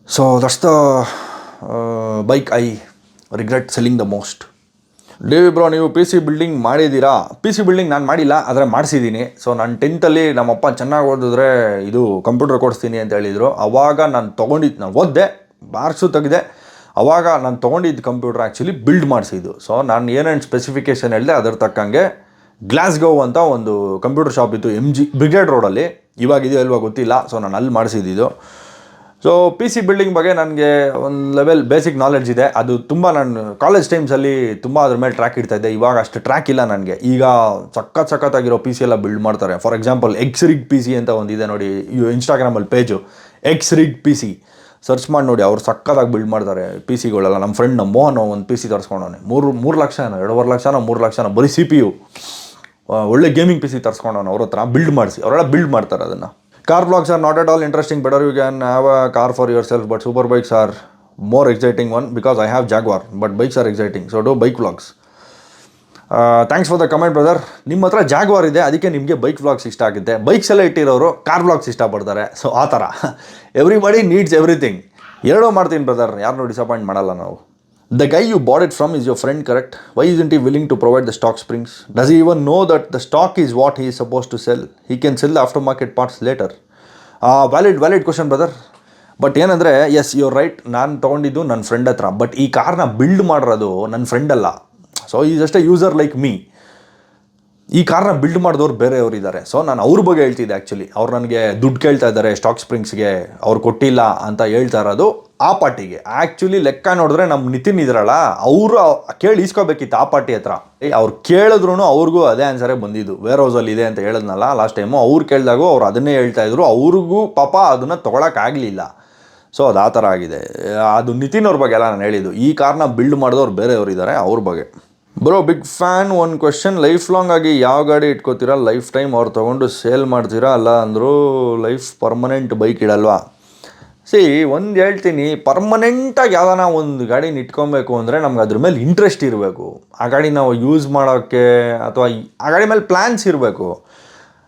so that's the bike I regret selling the most D bro ನೀವು ಪಿ ಸಿ ಬಿಲ್ಡಿಂಗ್ ಮಾಡಿದ್ದೀರಾ? ಪಿ ಸಿ ಬಿಲ್ಡಿಂಗ್ ನಾನು ಮಾಡಿಲ್ಲ, ಆದರೆ ಮಾಡಿಸಿದ್ದೀನಿ. ಸೊ ನಾನು ಟೆಂತಲ್ಲಿ ನಮ್ಮಪ್ಪ ಚೆನ್ನಾಗಿ ಓದಿದ್ರೆ ಇದು ಕಂಪ್ಯೂಟರ್ ಕೊಡಿಸ್ತೀನಿ ಅಂತ ಹೇಳಿದರು. ಆವಾಗ ನಾನು ತೊಗೊಂಡಿದ್ದು ನಾನು ಓದಿದೆ ಮಾರ್ಕ್ಸು ತೆಗೆದೆ ಆವಾಗ ನಾನು ತೊಗೊಂಡಿದ್ದು ಕಂಪ್ಯೂಟರ್ ಆ್ಯಕ್ಚುಲಿ ಬಿಲ್ಡ್ ಮಾಡಿಸಿದ್ದು. ಸೊ ನಾನು ಏನೇನು ಸ್ಪೆಸಿಫಿಕೇಷನ್ ಹೇಳಿದೆ, ಅದರ ತಕ್ಕಂಗೆ ಗ್ಲಾಸ್ಗೋ ಅಂತ ಒಂದು ಕಂಪ್ಯೂಟರ್ ಶಾಪ್ ಇತ್ತು ಎಂ ಜಿ ಬ್ರಿಗೇಡ್ ರೋಡಲ್ಲಿ ಇವಾಗಿದೆಯೋ ಇಲ್ವಾ ಗೊತ್ತಿಲ್ಲ. ಸೊ ನಾನು ಅಲ್ಲಿ ಮಾಡಿಸಿದ್ದು ಸೊ ಪಿ ಸಿ ಬಿಲ್ಡಿಂಗ್ ಬಗ್ಗೆ ನನಗೆ ಒಂದು ಲೆವೆಲ್ ಬೇಸಿಕ್ ನಾಲೆಡ್ಜ್ ಇದೆ. ಅದು ತುಂಬ ನಾನು ಕಾಲೇಜ್ ಟೈಮ್ಸಲ್ಲಿ ತುಂಬ ಅದ್ರ ಮೇಲೆ ಟ್ರ್ಯಾಕ್ ಇಡ್ತಾ ಇದ್ದೆ. ಇವಾಗ ಅಷ್ಟು ಟ್ರ್ಯಾಕ್ ಇಲ್ಲ ನನಗೆ. ಈಗ ಸಖತ್ ಸಖತ್ತಾಗಿರೋ ಪಿ ಸಿ ಎಲ್ಲ ಬಿಲ್ಡ್ ಮಾಡ್ತಾರೆ. For example X rig P C ಅಂತ ಒಂದಿದೆ ನೋಡಿ. ಇನ್ಸ್ಟಾಗ್ರಾಮಲ್ಲಿ page X rig P C search ಮಾಡಿ ನೋಡಿ. ಅವ್ರು ಸಕ್ಕತ್ತಾಗಿ ಬಿಲ್ಡ್ ಮಾಡ್ತಾರೆ ಪಿ ಸಿಗಳೆಲ್ಲ ನಮ್ಮ ಫ್ರೆಂಡ್ ಮೋಹನ್ ಒಂದು ಪಿ ಸಿ ತರಿಸ್ಕೊಂಡವನೆ ಮೂರು ಮೂರು ಲಕ್ಷನೋ ಎರಡೂವರೆ ಲಕ್ಷನೋ ಮೂರು ಲಕ್ಷನೋ ಬರೀ ಸಿ ಪಿ ಯು ಒಳ್ಳೆ ಗೇಮಿಂಗ್ ಪಿ ಸಿ ತರಿಸ್ಕೊಂಡವನು ಅವ್ರ ಹತ್ರ ಬಿಲ್ಡ್ ಮಾಡಿಸಿ. ಅವರೆಲ್ಲ ಬಿಲ್ಡ್ ಮಾಡ್ತಾರೆ ಅದನ್ನು. Car blogs are not at all interesting better you can have a car for yourself but super bikes are more exciting one because I have Jaguar but bikes are exciting so do bike vlogs thanks for the comment brother ನಿಮ್ಮ ಹತ್ರ ಜಾಗ್ವಾರ್ ಇದೆ, ಅದಕ್ಕೆ ನಿಮಗೆ ಬೈಕ್ ವ್ಲಾಗ್ಸ್ ಇಷ್ಟ ಆಗುತ್ತೆ. ಬೈಕ್ಸ್ ಎಲ್ಲ ಇಟ್ಟಿರೋರು ಕಾರ್ ವ್ಲಾಗ್ಸ್ ಇಷ್ಟಪಡ್ತಾರೆ. ಸೊ ಆ ಥರ. ಎವ್ರಿಬಡಿ ನೀಡ್ಸ್ ಎವ್ರಿಥಿಂಗ್ ಎರಡೂ ಮಾಡ್ತೀನಿ ಬ್ರದರ್ ಯಾರನ್ನೂ ಡಿಸಪಾಯಿಂಟ್ ಮಾಡಲ್ಲ ನಾವು. The guy you bought it from is your friend correct why isn't he willing to provide the stock springs does even know that the stock is what he is suppose to sell he can sell the after market parts later valid valid question brother but ಏನಂದರೆ ಎಸ್ ಯುವರ್ ರೈಟ್ ನಾನು ತೊಗೊಂಡಿದ್ದು ನನ್ನ ಫ್ರೆಂಡ್ ಹತ್ರ. ಬಟ್ ಈ ಕಾರ್ನ ಬಿಲ್ಡ್ ಮಾಡಿರೋದು ನನ್ನ ಫ್ರೆಂಡ್ ಅಲ್ಲ. ಸೊ ಈಸ್ ಅಷ್ಟೇ ಯೂಸರ್ ಲೈಕ್ ಮೀ ಈ ಕಾರ್ನ ಬಿಲ್ಡ್ ಮಾಡಿದವ್ರು ಬೇರೆಯವರು ಇದ್ದಾರೆ ಸೊ ನಾನು ಅವ್ರ ಬಗ್ಗೆ ಹೇಳ್ತಿದ್ದೆ ಆ್ಯಕ್ಚುಲಿ ಅವ್ರು ನನಗೆ ದುಡ್ಡು ಕೇಳ್ತಾ ಇದ್ದಾರೆ ಸ್ಟಾಕ್ ಸ್ಪ್ರಿಂಗ್ಸ್ಗೆ ಅವ್ರು ಕೊಟ್ಟಿಲ್ಲ ಅಂತ ಹೇಳ್ತಾ ಇರೋದು. ಆ ಪಾರ್ಟಿಗೆ. ಆ್ಯಕ್ಚುಲಿ ಲೆಕ್ಕ ನೋಡಿದ್ರೆ ನಮ್ಮ ನಿತಿನ್ ಇದ್ರಲ್ಲ, ಅವರು ಕೇಳಿ ಇಸ್ಕೋಬೇಕಿತ್ತು ಆ ಪಾರ್ಟಿ ಹತ್ರ. ಅವ್ರು ಕೇಳಿದ್ರು ಅವ್ರಿಗೂ ಅದೇ ಆನ್ಸರೇ ಬಂದಿದ್ದು. ವೇರ್ ಹೌಸಲ್ಲಿ ಇದೆ ಅಂತ ಹೇಳಿದ್ನಲ್ಲ ಲಾಸ್ಟ್ ಟೈಮು ಅವ್ರು ಕೇಳಿದಾಗೂ ಅವ್ರು ಅದನ್ನೇ ಹೇಳ್ತಾ ಇದ್ರು. ಅವ್ರಿಗೂ ಪಾಪ ಅದನ್ನು ತೊಗೊಳಕ್ಕಾಗಲಿಲ್ಲ. ಸೊ ಅದು ಆ ಥರ ಆಗಿದೆ. ಅದು ನಿತಿನ್ ಅವ್ರ ಬಗ್ಗೆ ಎಲ್ಲ ನಾನು ಹೇಳಿದ್ದು. ಈ ಕಾರ್ನ ಬಿಲ್ಡ್ ಮಾಡಿದವ್ರು ಬೇರೆಯವರು ಇದ್ದಾರೆ ಅವ್ರ ಬಗ್ಗೆ. ಬ್ರೋ ಬಿಗ್ ಫ್ಯಾನ್ ಒಂದು ಕ್ವೆಶನ್ ಲೈಫ್ ಲಾಂಗ್ ಆಗಿ ಯಾವ ಗಾಡಿ ಇಟ್ಕೋತೀರಾ? ಲೈಫ್ ಟೈಮ್ ಅವ್ರು ತೊಗೊಂಡು ಸೇಲ್ ಮಾಡ್ತೀರಾ? ಅಲ್ಲ ಅಂದರೂ ಲೈಫ್ ಪರ್ಮನೆಂಟ್ ಬೈಕ್ ಇಡಲ್ವಾ? ಸಿ ಒಂದು ಹೇಳ್ತೀನಿ ಪರ್ಮನೆಂಟಾಗಿ ಯಾವ್ದಾನ ಒಂದು ಗಾಡಿನ ಇಟ್ಕೊಬೇಕು ಅಂದರೆ ನಮ್ಗೆ ಅದ್ರ ಮೇಲೆ ಇಂಟ್ರೆಸ್ಟ್ ಇರಬೇಕು. ಆ ಗಾಡಿ ನಾವು ಯೂಸ್ ಮಾಡೋಕ್ಕೆ ಅಥವಾ ಆ ಗಾಡಿ ಮೇಲೆ ಪ್ಲ್ಯಾನ್ಸ್ ಇರಬೇಕು.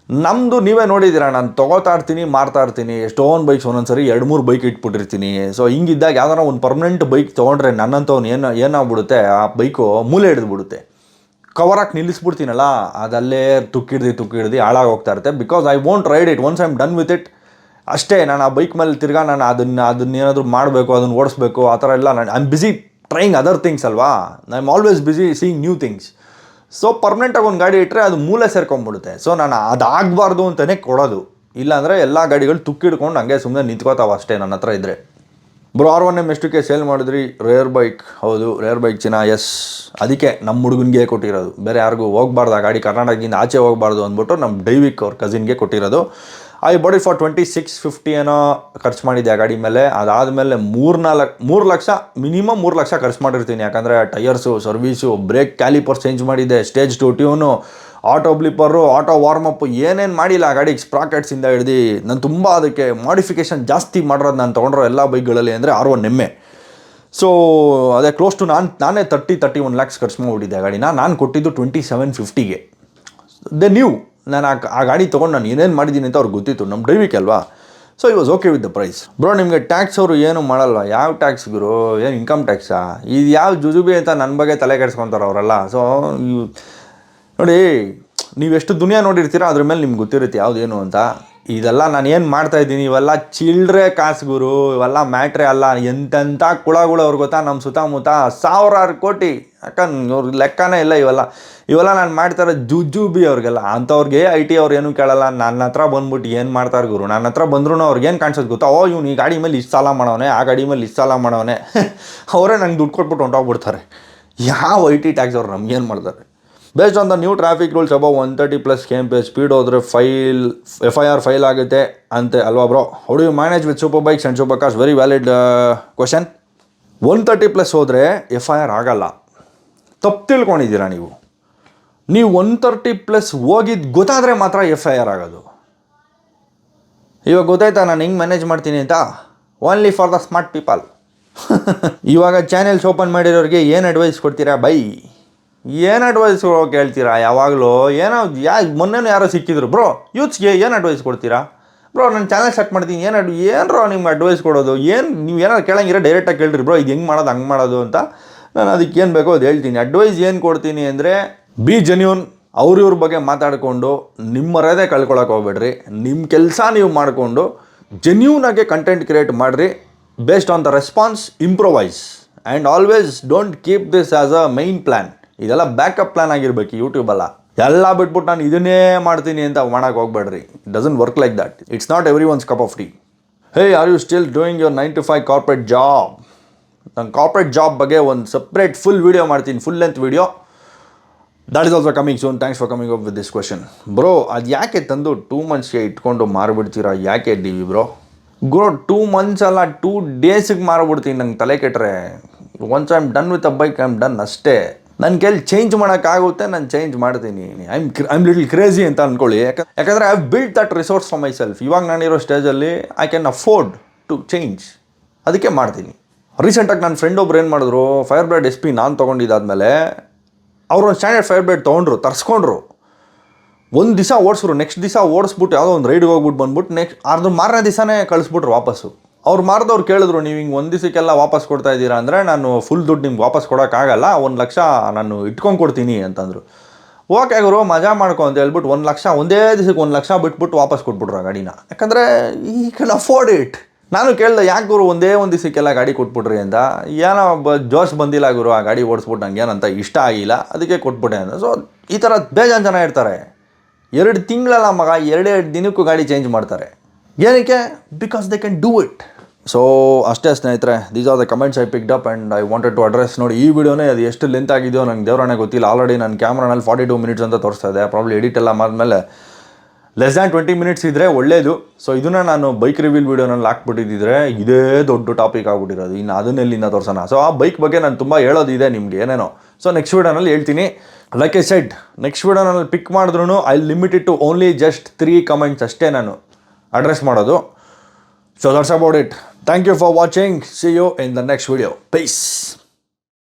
ನಮ್ಮದು ನೀವೇ ನೋಡಿದ್ದೀರಾ, ನಾನು ತೊಗೋತಾ ಇರ್ತೀನಿ, ಮಾರ್ತಾ ಇರ್ತೀನಿ ಎಷ್ಟೊಂದು ಬೈಕ್ಸ್ ಒಂದೊಂದ್ಸರಿ ಎರಡು ಮೂರು ಬೈಕ್ ಇಟ್ಬಿಟ್ಟಿರ್ತೀನಿ. ಸೊ ಹಿಂಗಿದ್ದಾಗ ಯಾವ್ದಾರ ಒಂದು ಪರ್ಮನೆಂಟ್ ಬೈಕ್ ತೊಗೊಂಡ್ರೆ ನನ್ನಂಥವ್ನು ಏನು, ಏನಾಗ್ಬಿಡುತ್ತೆ, ಆ ಬೈಕು ಮೂಲೆ ಹಿಡಿದ್ಬಿಡುತ್ತೆ. ಕವರಾಗಿ ನಿಲ್ಲಿಸ್ಬಿಡ್ತೀನಲ್ಲ, ಅದಲ್ಲೇ ತುಕ್ಕಿಡ್ದು ತುಕ್ಕಿಡ್ದು ಹಾಳಾಗಿ ಹೋಗ್ತಾ ಇರುತ್ತೆ. Because I won't ride it once I am done with it ಅಷ್ಟೇ, ನಾನು ಆ ಬೈಕ್ ಮೇಲೆ ತಿರ್ಗಾ ನಾನು ಅದನ್ನು, ಅದನ್ನ ಏನಾದರೂ ಮಾಡಬೇಕು, ಅದನ್ನು ಓಡಿಸ್ಬೇಕು, ಆ ಥರ ಎಲ್ಲ ನಾನು I am busy trying other things ಅಲ್ವಾ? I am always busy seeing new things so ಪರ್ಮನೆಂಟಾಗಿ ಒಂದು ಗಾಡಿ ಇಟ್ಟರೆ ಅದು ಮೂಲೆ ಸೇರ್ಕೊಂಬಿಡುತ್ತೆ ಸೊ ನಾನು ಅದಾಗಬಾರ್ದು ಅಂತಲೇ ಕೊಡೋದು. ಇಲ್ಲಾಂದರೆ ಎಲ್ಲ ಗಾಡಿಗಳು ತುಕ್ಕಿಡ್ಕೊಂಡು ಹಂಗೆ ಸುಮ್ಮನೆ ನಿಂತ್ಕೋತಾವೆ ಅಷ್ಟೇ ನನ್ನ ಹತ್ರ ಇದ್ದರೆ ಬ್ರೋ ಆರ್ ಒನ್ ಎಂ ಎಷ್ಟಕ್ಕೆ ಸೇಲ್ ಮಾಡಿದ್ರಿ? ರೇರ್ ಬೈಕ್ ಹೌದು ರೇರ್ ಬೈಕ್ ಚಿನ್ನ ಎಸ್ ಅದಕ್ಕೆ ನಮ್ಮ ಹುಡುಗನಿಗೆ ಕೊಟ್ಟಿರೋದು. ಬೇರೆ ಯಾರಿಗೂ ಹೋಗ್ಬಾರ್ದು ಆ ಗಾಡಿ ಕರ್ನಾಟಕದಿಂದ ಆಚೆ ಹೋಗ್ಬಾರ್ದು ಅಂದ್ಬಿಟ್ಟು ನಮ್ಮ ಡೈವಿಕ್ ಅವ್ರ ಕಸಿನ್ಗೆ ಕೊಟ್ಟಿರೋದು. I bought for twenty six fifty ಏನೋ ಖರ್ಚು ಮಾಡಿದ್ದೆ ಆ ಗಾಡಿ ಮೇಲೆ. ಅದಾದಮೇಲೆ ಮೂರು ನಾಲ್ಕು ಮೂರು ಲಕ್ಷ, ಮಿನಿಮಮ್ ಮೂರು ಲಕ್ಷ ಖರ್ಚು ಮಾಡಿರ್ತೀನಿ. ಯಾಕಂದರೆ tyres, service, brake caliper change ಮಾಡಿದ್ದೆ stage two tune, auto blipper auto warm up ಏನೇನು ಮಾಡಿಲ್ಲ ಆ ಗಾಡಿಗೆ ಸ್ಪ್ರಾಕೆಟ್ಸಿಂದ ಹಿಡ್ದು. ನಾನು ತುಂಬ ಅದಕ್ಕೆ ಮಾಡಿಫಿಕೇಷನ್ ಜಾಸ್ತಿ ಮಾಡಿರೋದು ನಾನು ತೊಗೊಂಡಿರೋ ಎಲ್ಲ ಬೈಕ್ಗಳಲ್ಲಿ ಅಂದರೆ ಆರ್ ಒನ್ ಎಮ್ಮೆ ಸೊ ಅದೇ ಕ್ಲೋಸ್ ಟು ನಾನು, ನಾನೇ ತರ್ಟಿ ತರ್ಟಿ ಒನ್ ಲ್ಯಾಕ್ಸ್ ಖರ್ಚು ಮಾಡಿಬಿಟ್ಟಿದ್ದೆ ಆ ಗಾಡಿನ. ನಾನು ಕೊಟ್ಟಿದ್ದು ಟ್ವೆಂಟಿ ಸೆವೆನ್ ಫಿಫ್ಟಿಗೆ ದೆ ನ್ಯೂ ನಾನು ಆ ಆ ಗಾಡಿ ತೊಗೊಂಡು ನಾನು ಏನೇನು ಮಾಡಿದ್ದೀನಿ ಅಂತ ಅವ್ರಿಗೆ ಗೊತ್ತಿತ್ತು ನಮ್ಮ ಡ್ರೈವಿಕ್ ಅಲ್ವಾ? So he was okay with the price bro ನಿಮಗೆ ಟ್ಯಾಕ್ಸ್ ಅವರು ಏನು ಮಾಡಲ್ಲ. ಯಾವ ಟ್ಯಾಕ್ಸ್ ಗುರು? ಏನು ಇನ್ಕಮ್ ಟ್ಯಾಕ್ಸಾ ಇದು ಯಾವ ಜುಜುಬಿ ಅಂತ ನನ್ನ ಬಗ್ಗೆ ತಲೆ ಕೆಡ್ಸ್ಕೊತಾರೆ ಅವರೆಲ್ಲ? ಸೊ ನೋಡಿ ನೀವೆಷ್ಟು ದುನಿಯಾ ನೋಡಿರ್ತೀರೋ, ಅದ್ರ ಮೇಲೆ ನಿಮ್ಗೆ ಗೊತ್ತಿರುತ್ತೆ ಯಾವುದೇನು ಅಂತ. ಇದೆಲ್ಲ ನಾನು ಏನು ಮಾಡ್ತಾ ಇದ್ದೀನಿ? ಇವೆಲ್ಲ ಚಿಲ್ಡ್ರೆ ಕಾಸು ಗುರು. ಇವೆಲ್ಲ ಮ್ಯಾಟ್ರೇ ಅಲ್ಲ. ಎಂತೆಂಥ ಕುಳಗಳು ಅವ್ರಿಗೆ ಗೊತ್ತಾ? ನಮ್ಮ ಸುತ್ತಮುತ್ತ ಸಾವಿರಾರು ಕೋಟಿ. ಯಾಕಂದ್ರೆ ಅವ್ರ ಲೆಕ್ಕನೇ ಇಲ್ಲ ಇವೆಲ್ಲ. ಇವೆಲ್ಲ ನಾನು ಮಾಡ್ತಾರೋ ಜುಜುಬಿ ಅವ್ರಿಗೆಲ್ಲ. ಅಂಥವ್ರಿಗೆ ಐ ಟಿ ಅವ್ರು ಏನೂ ಕೇಳಲ್ಲ. ನನ್ನ ಹತ್ರ ಬಂದ್ಬಿಟ್ಟು ಏನು ಮಾಡ್ತಾರೆ ಗುರು? ನನ್ನ ಹತ್ರ ಬಂದ್ರೂ ಅವ್ರಿಗೆ ಏನು ಕಾಣಿಸೋದು ಗೊತ್ತಾ? ಓ, ಇವ್ನು ಈ ಗಾಡಿ ಮೇಲೆ ಇಷ್ಟು ಸಾಲ ಮಾಡೋನೆ ಆ ಗಾಡಿ ಮೇಲೆ ಇಷ್ಟು ಸಾಲ ಮಾಡೋನೆ *laughs* ಅವರೇ ನಂಗೆ ದುಡ್ಡು ಕೊಟ್ಬಿಟ್ಟು ಹೊಂಟೋಗ್ಬಿಡ್ತಾರೆ. ಯಾವ ಐ ಟಿ ಟ್ಯಾಕ್ಸ್ ಅವ್ರು ನಮ್ಗೇನು ಮಾಡ್ತಾರೆ? Based on the new traffic rules above one thirty plus K M P speed ಹೋದರೆ file F I R file ಆಗುತ್ತೆ ಅಂತೆ ಅಲ್ವಾ bro how you manage with super bikes and super cars very valid question one thirty plus ಹೋದರೆ ಎಫ್ ಐ ಆರ್ ಆಗಲ್ಲ. ತಪ್ಪು ತಿಳ್ಕೊಂಡಿದ್ದೀರಾ ನೀವು? ನೀವು ಒನ್ ತರ್ಟಿ ಪ್ಲಸ್ ಹೋಗಿದ್ದು ಗೊತ್ತಾದರೆ ಮಾತ್ರ ಎಫ್ ಐ ಆರ್ ಆಗೋದು. ಇವಾಗ ಗೊತ್ತಾಯ್ತಾ ನಾನು ಹೆಂಗೆ ಮ್ಯಾನೇಜ್ ಮಾಡ್ತೀನಿ ಅಂತ? Only for the smart people ಇವಾಗ ಚಾನೆಲ್ಸ್ ಓಪನ್ ಮಾಡಿರೋರಿಗೆ ಏನು ಅಡ್ವೈಸ್ ಕೊಡ್ತೀರಾ? ಬೈ ಏನು ಅಡ್ವೈಸ್ ಕೇಳ್ತೀರಾ? ಯಾವಾಗಲೂ ಏನೋ ಯಾ ಮೊನ್ನೆನೂ ಯಾರೋ ಸಿಕ್ಕಿದ್ರು. ಬ್ರೋ ಯೂತ್ಸ್ಗೆ ಏನು ಅಡ್ವೈಸ್ ಕೊಡ್ತೀರಾ? ಬ್ರೋ, ನಾನು ಚಾನಲ್ ಸ್ಟಾರ್ಟ್ ಮಾಡ್ತೀನಿ ಏನು ಅಡ್, ಏನರೋ ನಿಮ್ಗೆ ಅಡ್ವೈಸ್ ಕೊಡೋದು? ಏನು, ನೀವು ಏನಾದ್ರು ಕೇಳಂಗಿರ ಡೈರೆಕ್ಟಾಗಿ ಕೇಳ್ರಿ ಬ್ರೋ. ಇದು ಹೆಂಗೆ ಮಾಡೋದು, ಹಂಗೆ ಮಾಡೋದು ಅಂತ ನಾನು ಅದಕ್ಕೆ ಏನು ಬೇಕೋ ಅದು ಹೇಳ್ತೀನಿ. ಅಡ್ವೈಸ್ ಏನು ಕೊಡ್ತೀನಿ ಅಂದರೆ ಬಿ ಜೆನ್ಯೂನ್ ಅವ್ರಿವ್ರ ಬಗ್ಗೆ ಮಾತಾಡಿಕೊಂಡು ನಿಮ್ಮ ಮರ್ಯಾದೆ ಕಳ್ಕೊಳಕ್ಕೆ ಹೋಗ್ಬೇಡ್ರಿ. ನಿಮ್ಮ ಕೆಲಸ ನೀವು ಮಾಡಿಕೊಂಡು ಜೆನ್ಯೂನಾಗೆ ಕಂಟೆಂಟ್ ಕ್ರಿಯೇಟ್ ಮಾಡಿರಿ. Based on the response improvise and always don't keep this as a main plan ಇದೆಲ್ಲ ಬ್ಯಾಕಪ್ ಪ್ಲ್ಯಾನ್ ಆಗಿರ್ಬೇಕು ಯೂಟ್ಯೂಬಲ್ಲ ಎಲ್ಲ ಬಿಟ್ಬಿಟ್ಟು ನಾನು ಇದನ್ನೇ ಮಾಡ್ತೀನಿ ಅಂತ ಮಾಡಕ್ಕೆ ಹೋಗ್ಬೇಡ್ರಿ. Doesn't work like that it's not everyone's cup of tea hey are you still doing your nine to five corporate job ನಾನು ಕಾರ್ಪೊರೇಟ್ ಜಾಬ್ ಬಗ್ಗೆ ಒಂದು ಸಪ್ರೇಟ್ ಫುಲ್ ವೀಡಿಯೋ ಮಾಡ್ತೀನಿ full length video that is also coming soon thanks for coming up with this question bro ಅದು ಯಾಕೆ ತಂದು ಟೂ ಮಂತ್ಸ್ಗೆ ಇಟ್ಕೊಂಡು ಮಾರಿಬಿಡ್ತೀರಾ? ಯಾಕೆ D V bro bro two months ಅಲ್ಲ ಟೂ ಡೇಸಿಗೆ ಮಾರಿಬಿಡ್ತೀನಿ. ನಂಗೆ ತಲೆ ಕೆಟ್ಟರೆ once I am done with a bike I am done ಅಷ್ಟೇ. ನನ್ನ ಕೈಲಿ ಚೇಂಜ್ ಮಾಡೋಕ್ಕಾಗುತ್ತೆ, ನಾನು ಚೇಂಜ್ ಮಾಡ್ತೀನಿ. ಐ ಆಮ್ ಲಿಟಲ್ ಕ್ರೇಜಿ ಅಂತ ಅಂದ್ಕೊಳ್ಳಿ ಯಾಕೆ, ಯಾಕಂದರೆ I build that resource for myself ಇವಾಗ ನಾನಿರೋ ಸ್ಟೇಜಲ್ಲಿ I can afford to change ಅದಕ್ಕೆ ಮಾಡ್ತೀನಿ. ರೀಸೆಂಟಾಗಿ ನನ್ನ ಫ್ರೆಂಡ್ ಒಬ್ರು ಏನು ಮಾಡಿದ್ರು ಫೈರ್ ಬ್ರೆಡ್ ಎಸ್ ಪಿ ನಾನು ತೊಗೊಂಡಿದ್ದಾದ್ಮೇಲೆ ಅವ್ರು ಒಂದು ಸ್ಟ್ಯಾಂಡರ್ಡ್ ಫೈರ್ ಬ್ರೆಡ್ ತೊಗೊಂಡ್ರು, ತರಿಸ್ಕೊಂಡ್ರು. ಒಂದು ದಿವಸ ಓಡಿಸ್ರು ನೆಕ್ಸ್ಟ್ ದಿವಸ ಓಡಿಸ್ಬಿಟ್ಟು ಯಾವುದೋ ಒಂದು ರೈಡ್ಗೆ ಹೋಗ್ಬಿಟ್ಟು ಬಂದ್ಬಿಟ್ಟು ನೆಕ್ಸ್ಟ್ ಅರ್ಧ, ಮಾರನೇ ದಿವಸನೇ ಕಳಿಸ್ಬಿಟ್ರು ವಾಪಸ್ಸು. ಅವ್ರು ಮಾರ್ದವ್ರು ಕೇಳಿದ್ರು, ನೀವು ಹಿಂಗೆ ಒಂದು ದಿವಸಕ್ಕೆಲ್ಲ ವಾಪಸ್ ಕೊಡ್ತಾ ಇದ್ದೀರಾ? ಅಂದರೆ, ನಾನು ಫುಲ್ ದುಡ್ಡು ನಿಮ್ಗೆ ವಾಪಸ್ ಕೊಡೋಕ್ಕಾಗಲ್ಲ ಒಂದು ಲಕ್ಷ ನಾನು ಇಟ್ಕೊಂಡು ಕೊಡ್ತೀನಿ, ಅಂತಂದರು. ಓಕೆ ಗುರು, ಮಜಾ ಮಾಡ್ಕೊ, ಅಂತ ಹೇಳ್ಬಿಟ್ಟು ಒಂದು ಲಕ್ಷ, ಒಂದೇ ದಿವಸಕ್ಕೆ ಒಂದು ಲಕ್ಷ ಬಿಟ್ಬಿಟ್ಟು ವಾಪಸ್ ಕೊಟ್ಬಿಟ್ರು ಆ ಗಾಡಿನ. ಯಾಕಂದರೆ, ಈ ಕ್ಯಾನ್ ಅಫೋರ್ಡ್ ಇಟ್ ನಾನು ಕೇಳಿದೆ, ಯಾಕೆ ಗುರು ಒಂದೇ ಒಂದು ದಿವಸಕ್ಕೆಲ್ಲ ಗಾಡಿ ಕೊಟ್ಬಿಟ್ರಿ ಅಂತ? ಏನೋ ಬ, ಜೋಶ್ ಬಂದಿಲ್ಲ ಗುರು, ಆ ಗಾಡಿ ಓಡಿಸ್ಬಿಟ್ಟು ನಂಗೆ ಏನಂತ ಇಷ್ಟ ಆಗಿಲ್ಲ, ಅದಕ್ಕೆ ಕೊಟ್ಬಿಟ್ಟೆ ಅಂತ. ಸೊ ಈ ಥರ ಬೇಜಾನ್ ಜನ ಇರ್ತಾರೆ. ಎರಡು ತಿಂಗಳಲ್ಲ ಮಗ, ಎರಡೆರಡು ದಿನಕ್ಕೂ ಗಾಡಿ ಚೇಂಜ್ ಮಾಡ್ತಾರೆ. ಏನಕ್ಕೆ? Because they can do it so ಅಷ್ಟೇ ಸ್ನೇಹಿತರೆ these are the comments I picked up and I wanted to address ನೋಡಿ, ಈ ವಿಡಿಯೋನೇ ಅದು ಎಷ್ಟು ಲೆಂತ್ ಆಗಿದೆಯೋ ನಂಗೆ ದೇವರಾಣೆ ಗೊತ್ತಿಲ್ಲ. ಆಲ್ರೆಡಿ ನನ್ನ ಕ್ಯಾಮ್ರಾನಲ್ಲಿ ಫಾರ್ಟಿ ಟು ಮಿನಿಟ್ಸ್ ಅಂತ ತೋರಿಸ್ತಾ ಇದೆ. ಪ್ರಾಬ್ಲಿ ಎಡಿಟ್ ಎಲ್ಲ ಮಾಡಿದ್ಮೇಲೆ ಲೆಸ್ ದ್ಯಾನ್ ಟ್ವೆಂಟಿ ಮಿನಿಟ್ಸ್ ಇದ್ದರೆ ಒಳ್ಳೆಯದು ಸೊ ಇದನ್ನ ನಾನು ಬೈಕ್ ರಿವ್ಯೂಲ್ ವೀಡಿಯೋನಲ್ಲಿ ಹಾಕ್ಬಿಟ್ಟಿದ್ದಿದ್ರೆ ಇದೇ ದೊಡ್ಡ ಟಾಪಿಕ್ ಆಗ್ಬಿಟ್ಟಿರೋದು. ಇನ್ನು ಅದನ್ನೆಲ್ಲಿಂದ ತೋರ್ಸೋಣ? ಸೊ ಆ ಬೈಕ್ ಬಗ್ಗೆ ನಾನು ತುಂಬ ಹೇಳೋದಿದೆ ನಿಮಗೆ ಏನೇನೋ. ಸೊ ನೆಕ್ಸ್ಟ್ ವಿಡಿಯೋನಲ್ಲಿ ಹೇಳ್ತೀನಿ. ಲೈಕ್ ಎ ಸೆಡ್ ನೆಕ್ಸ್ಟ್ ವಿಡಿಯೋನಲ್ಲಿ ಪಿಕ್ ಮಾಡಿದ್ರು I limited to only just three comments ಅಷ್ಟೇ ನಾನು. ಅಡ್ರೆಸ್ ಮಾಡೋದು. So that's about it thank you for watching see you in the next video peace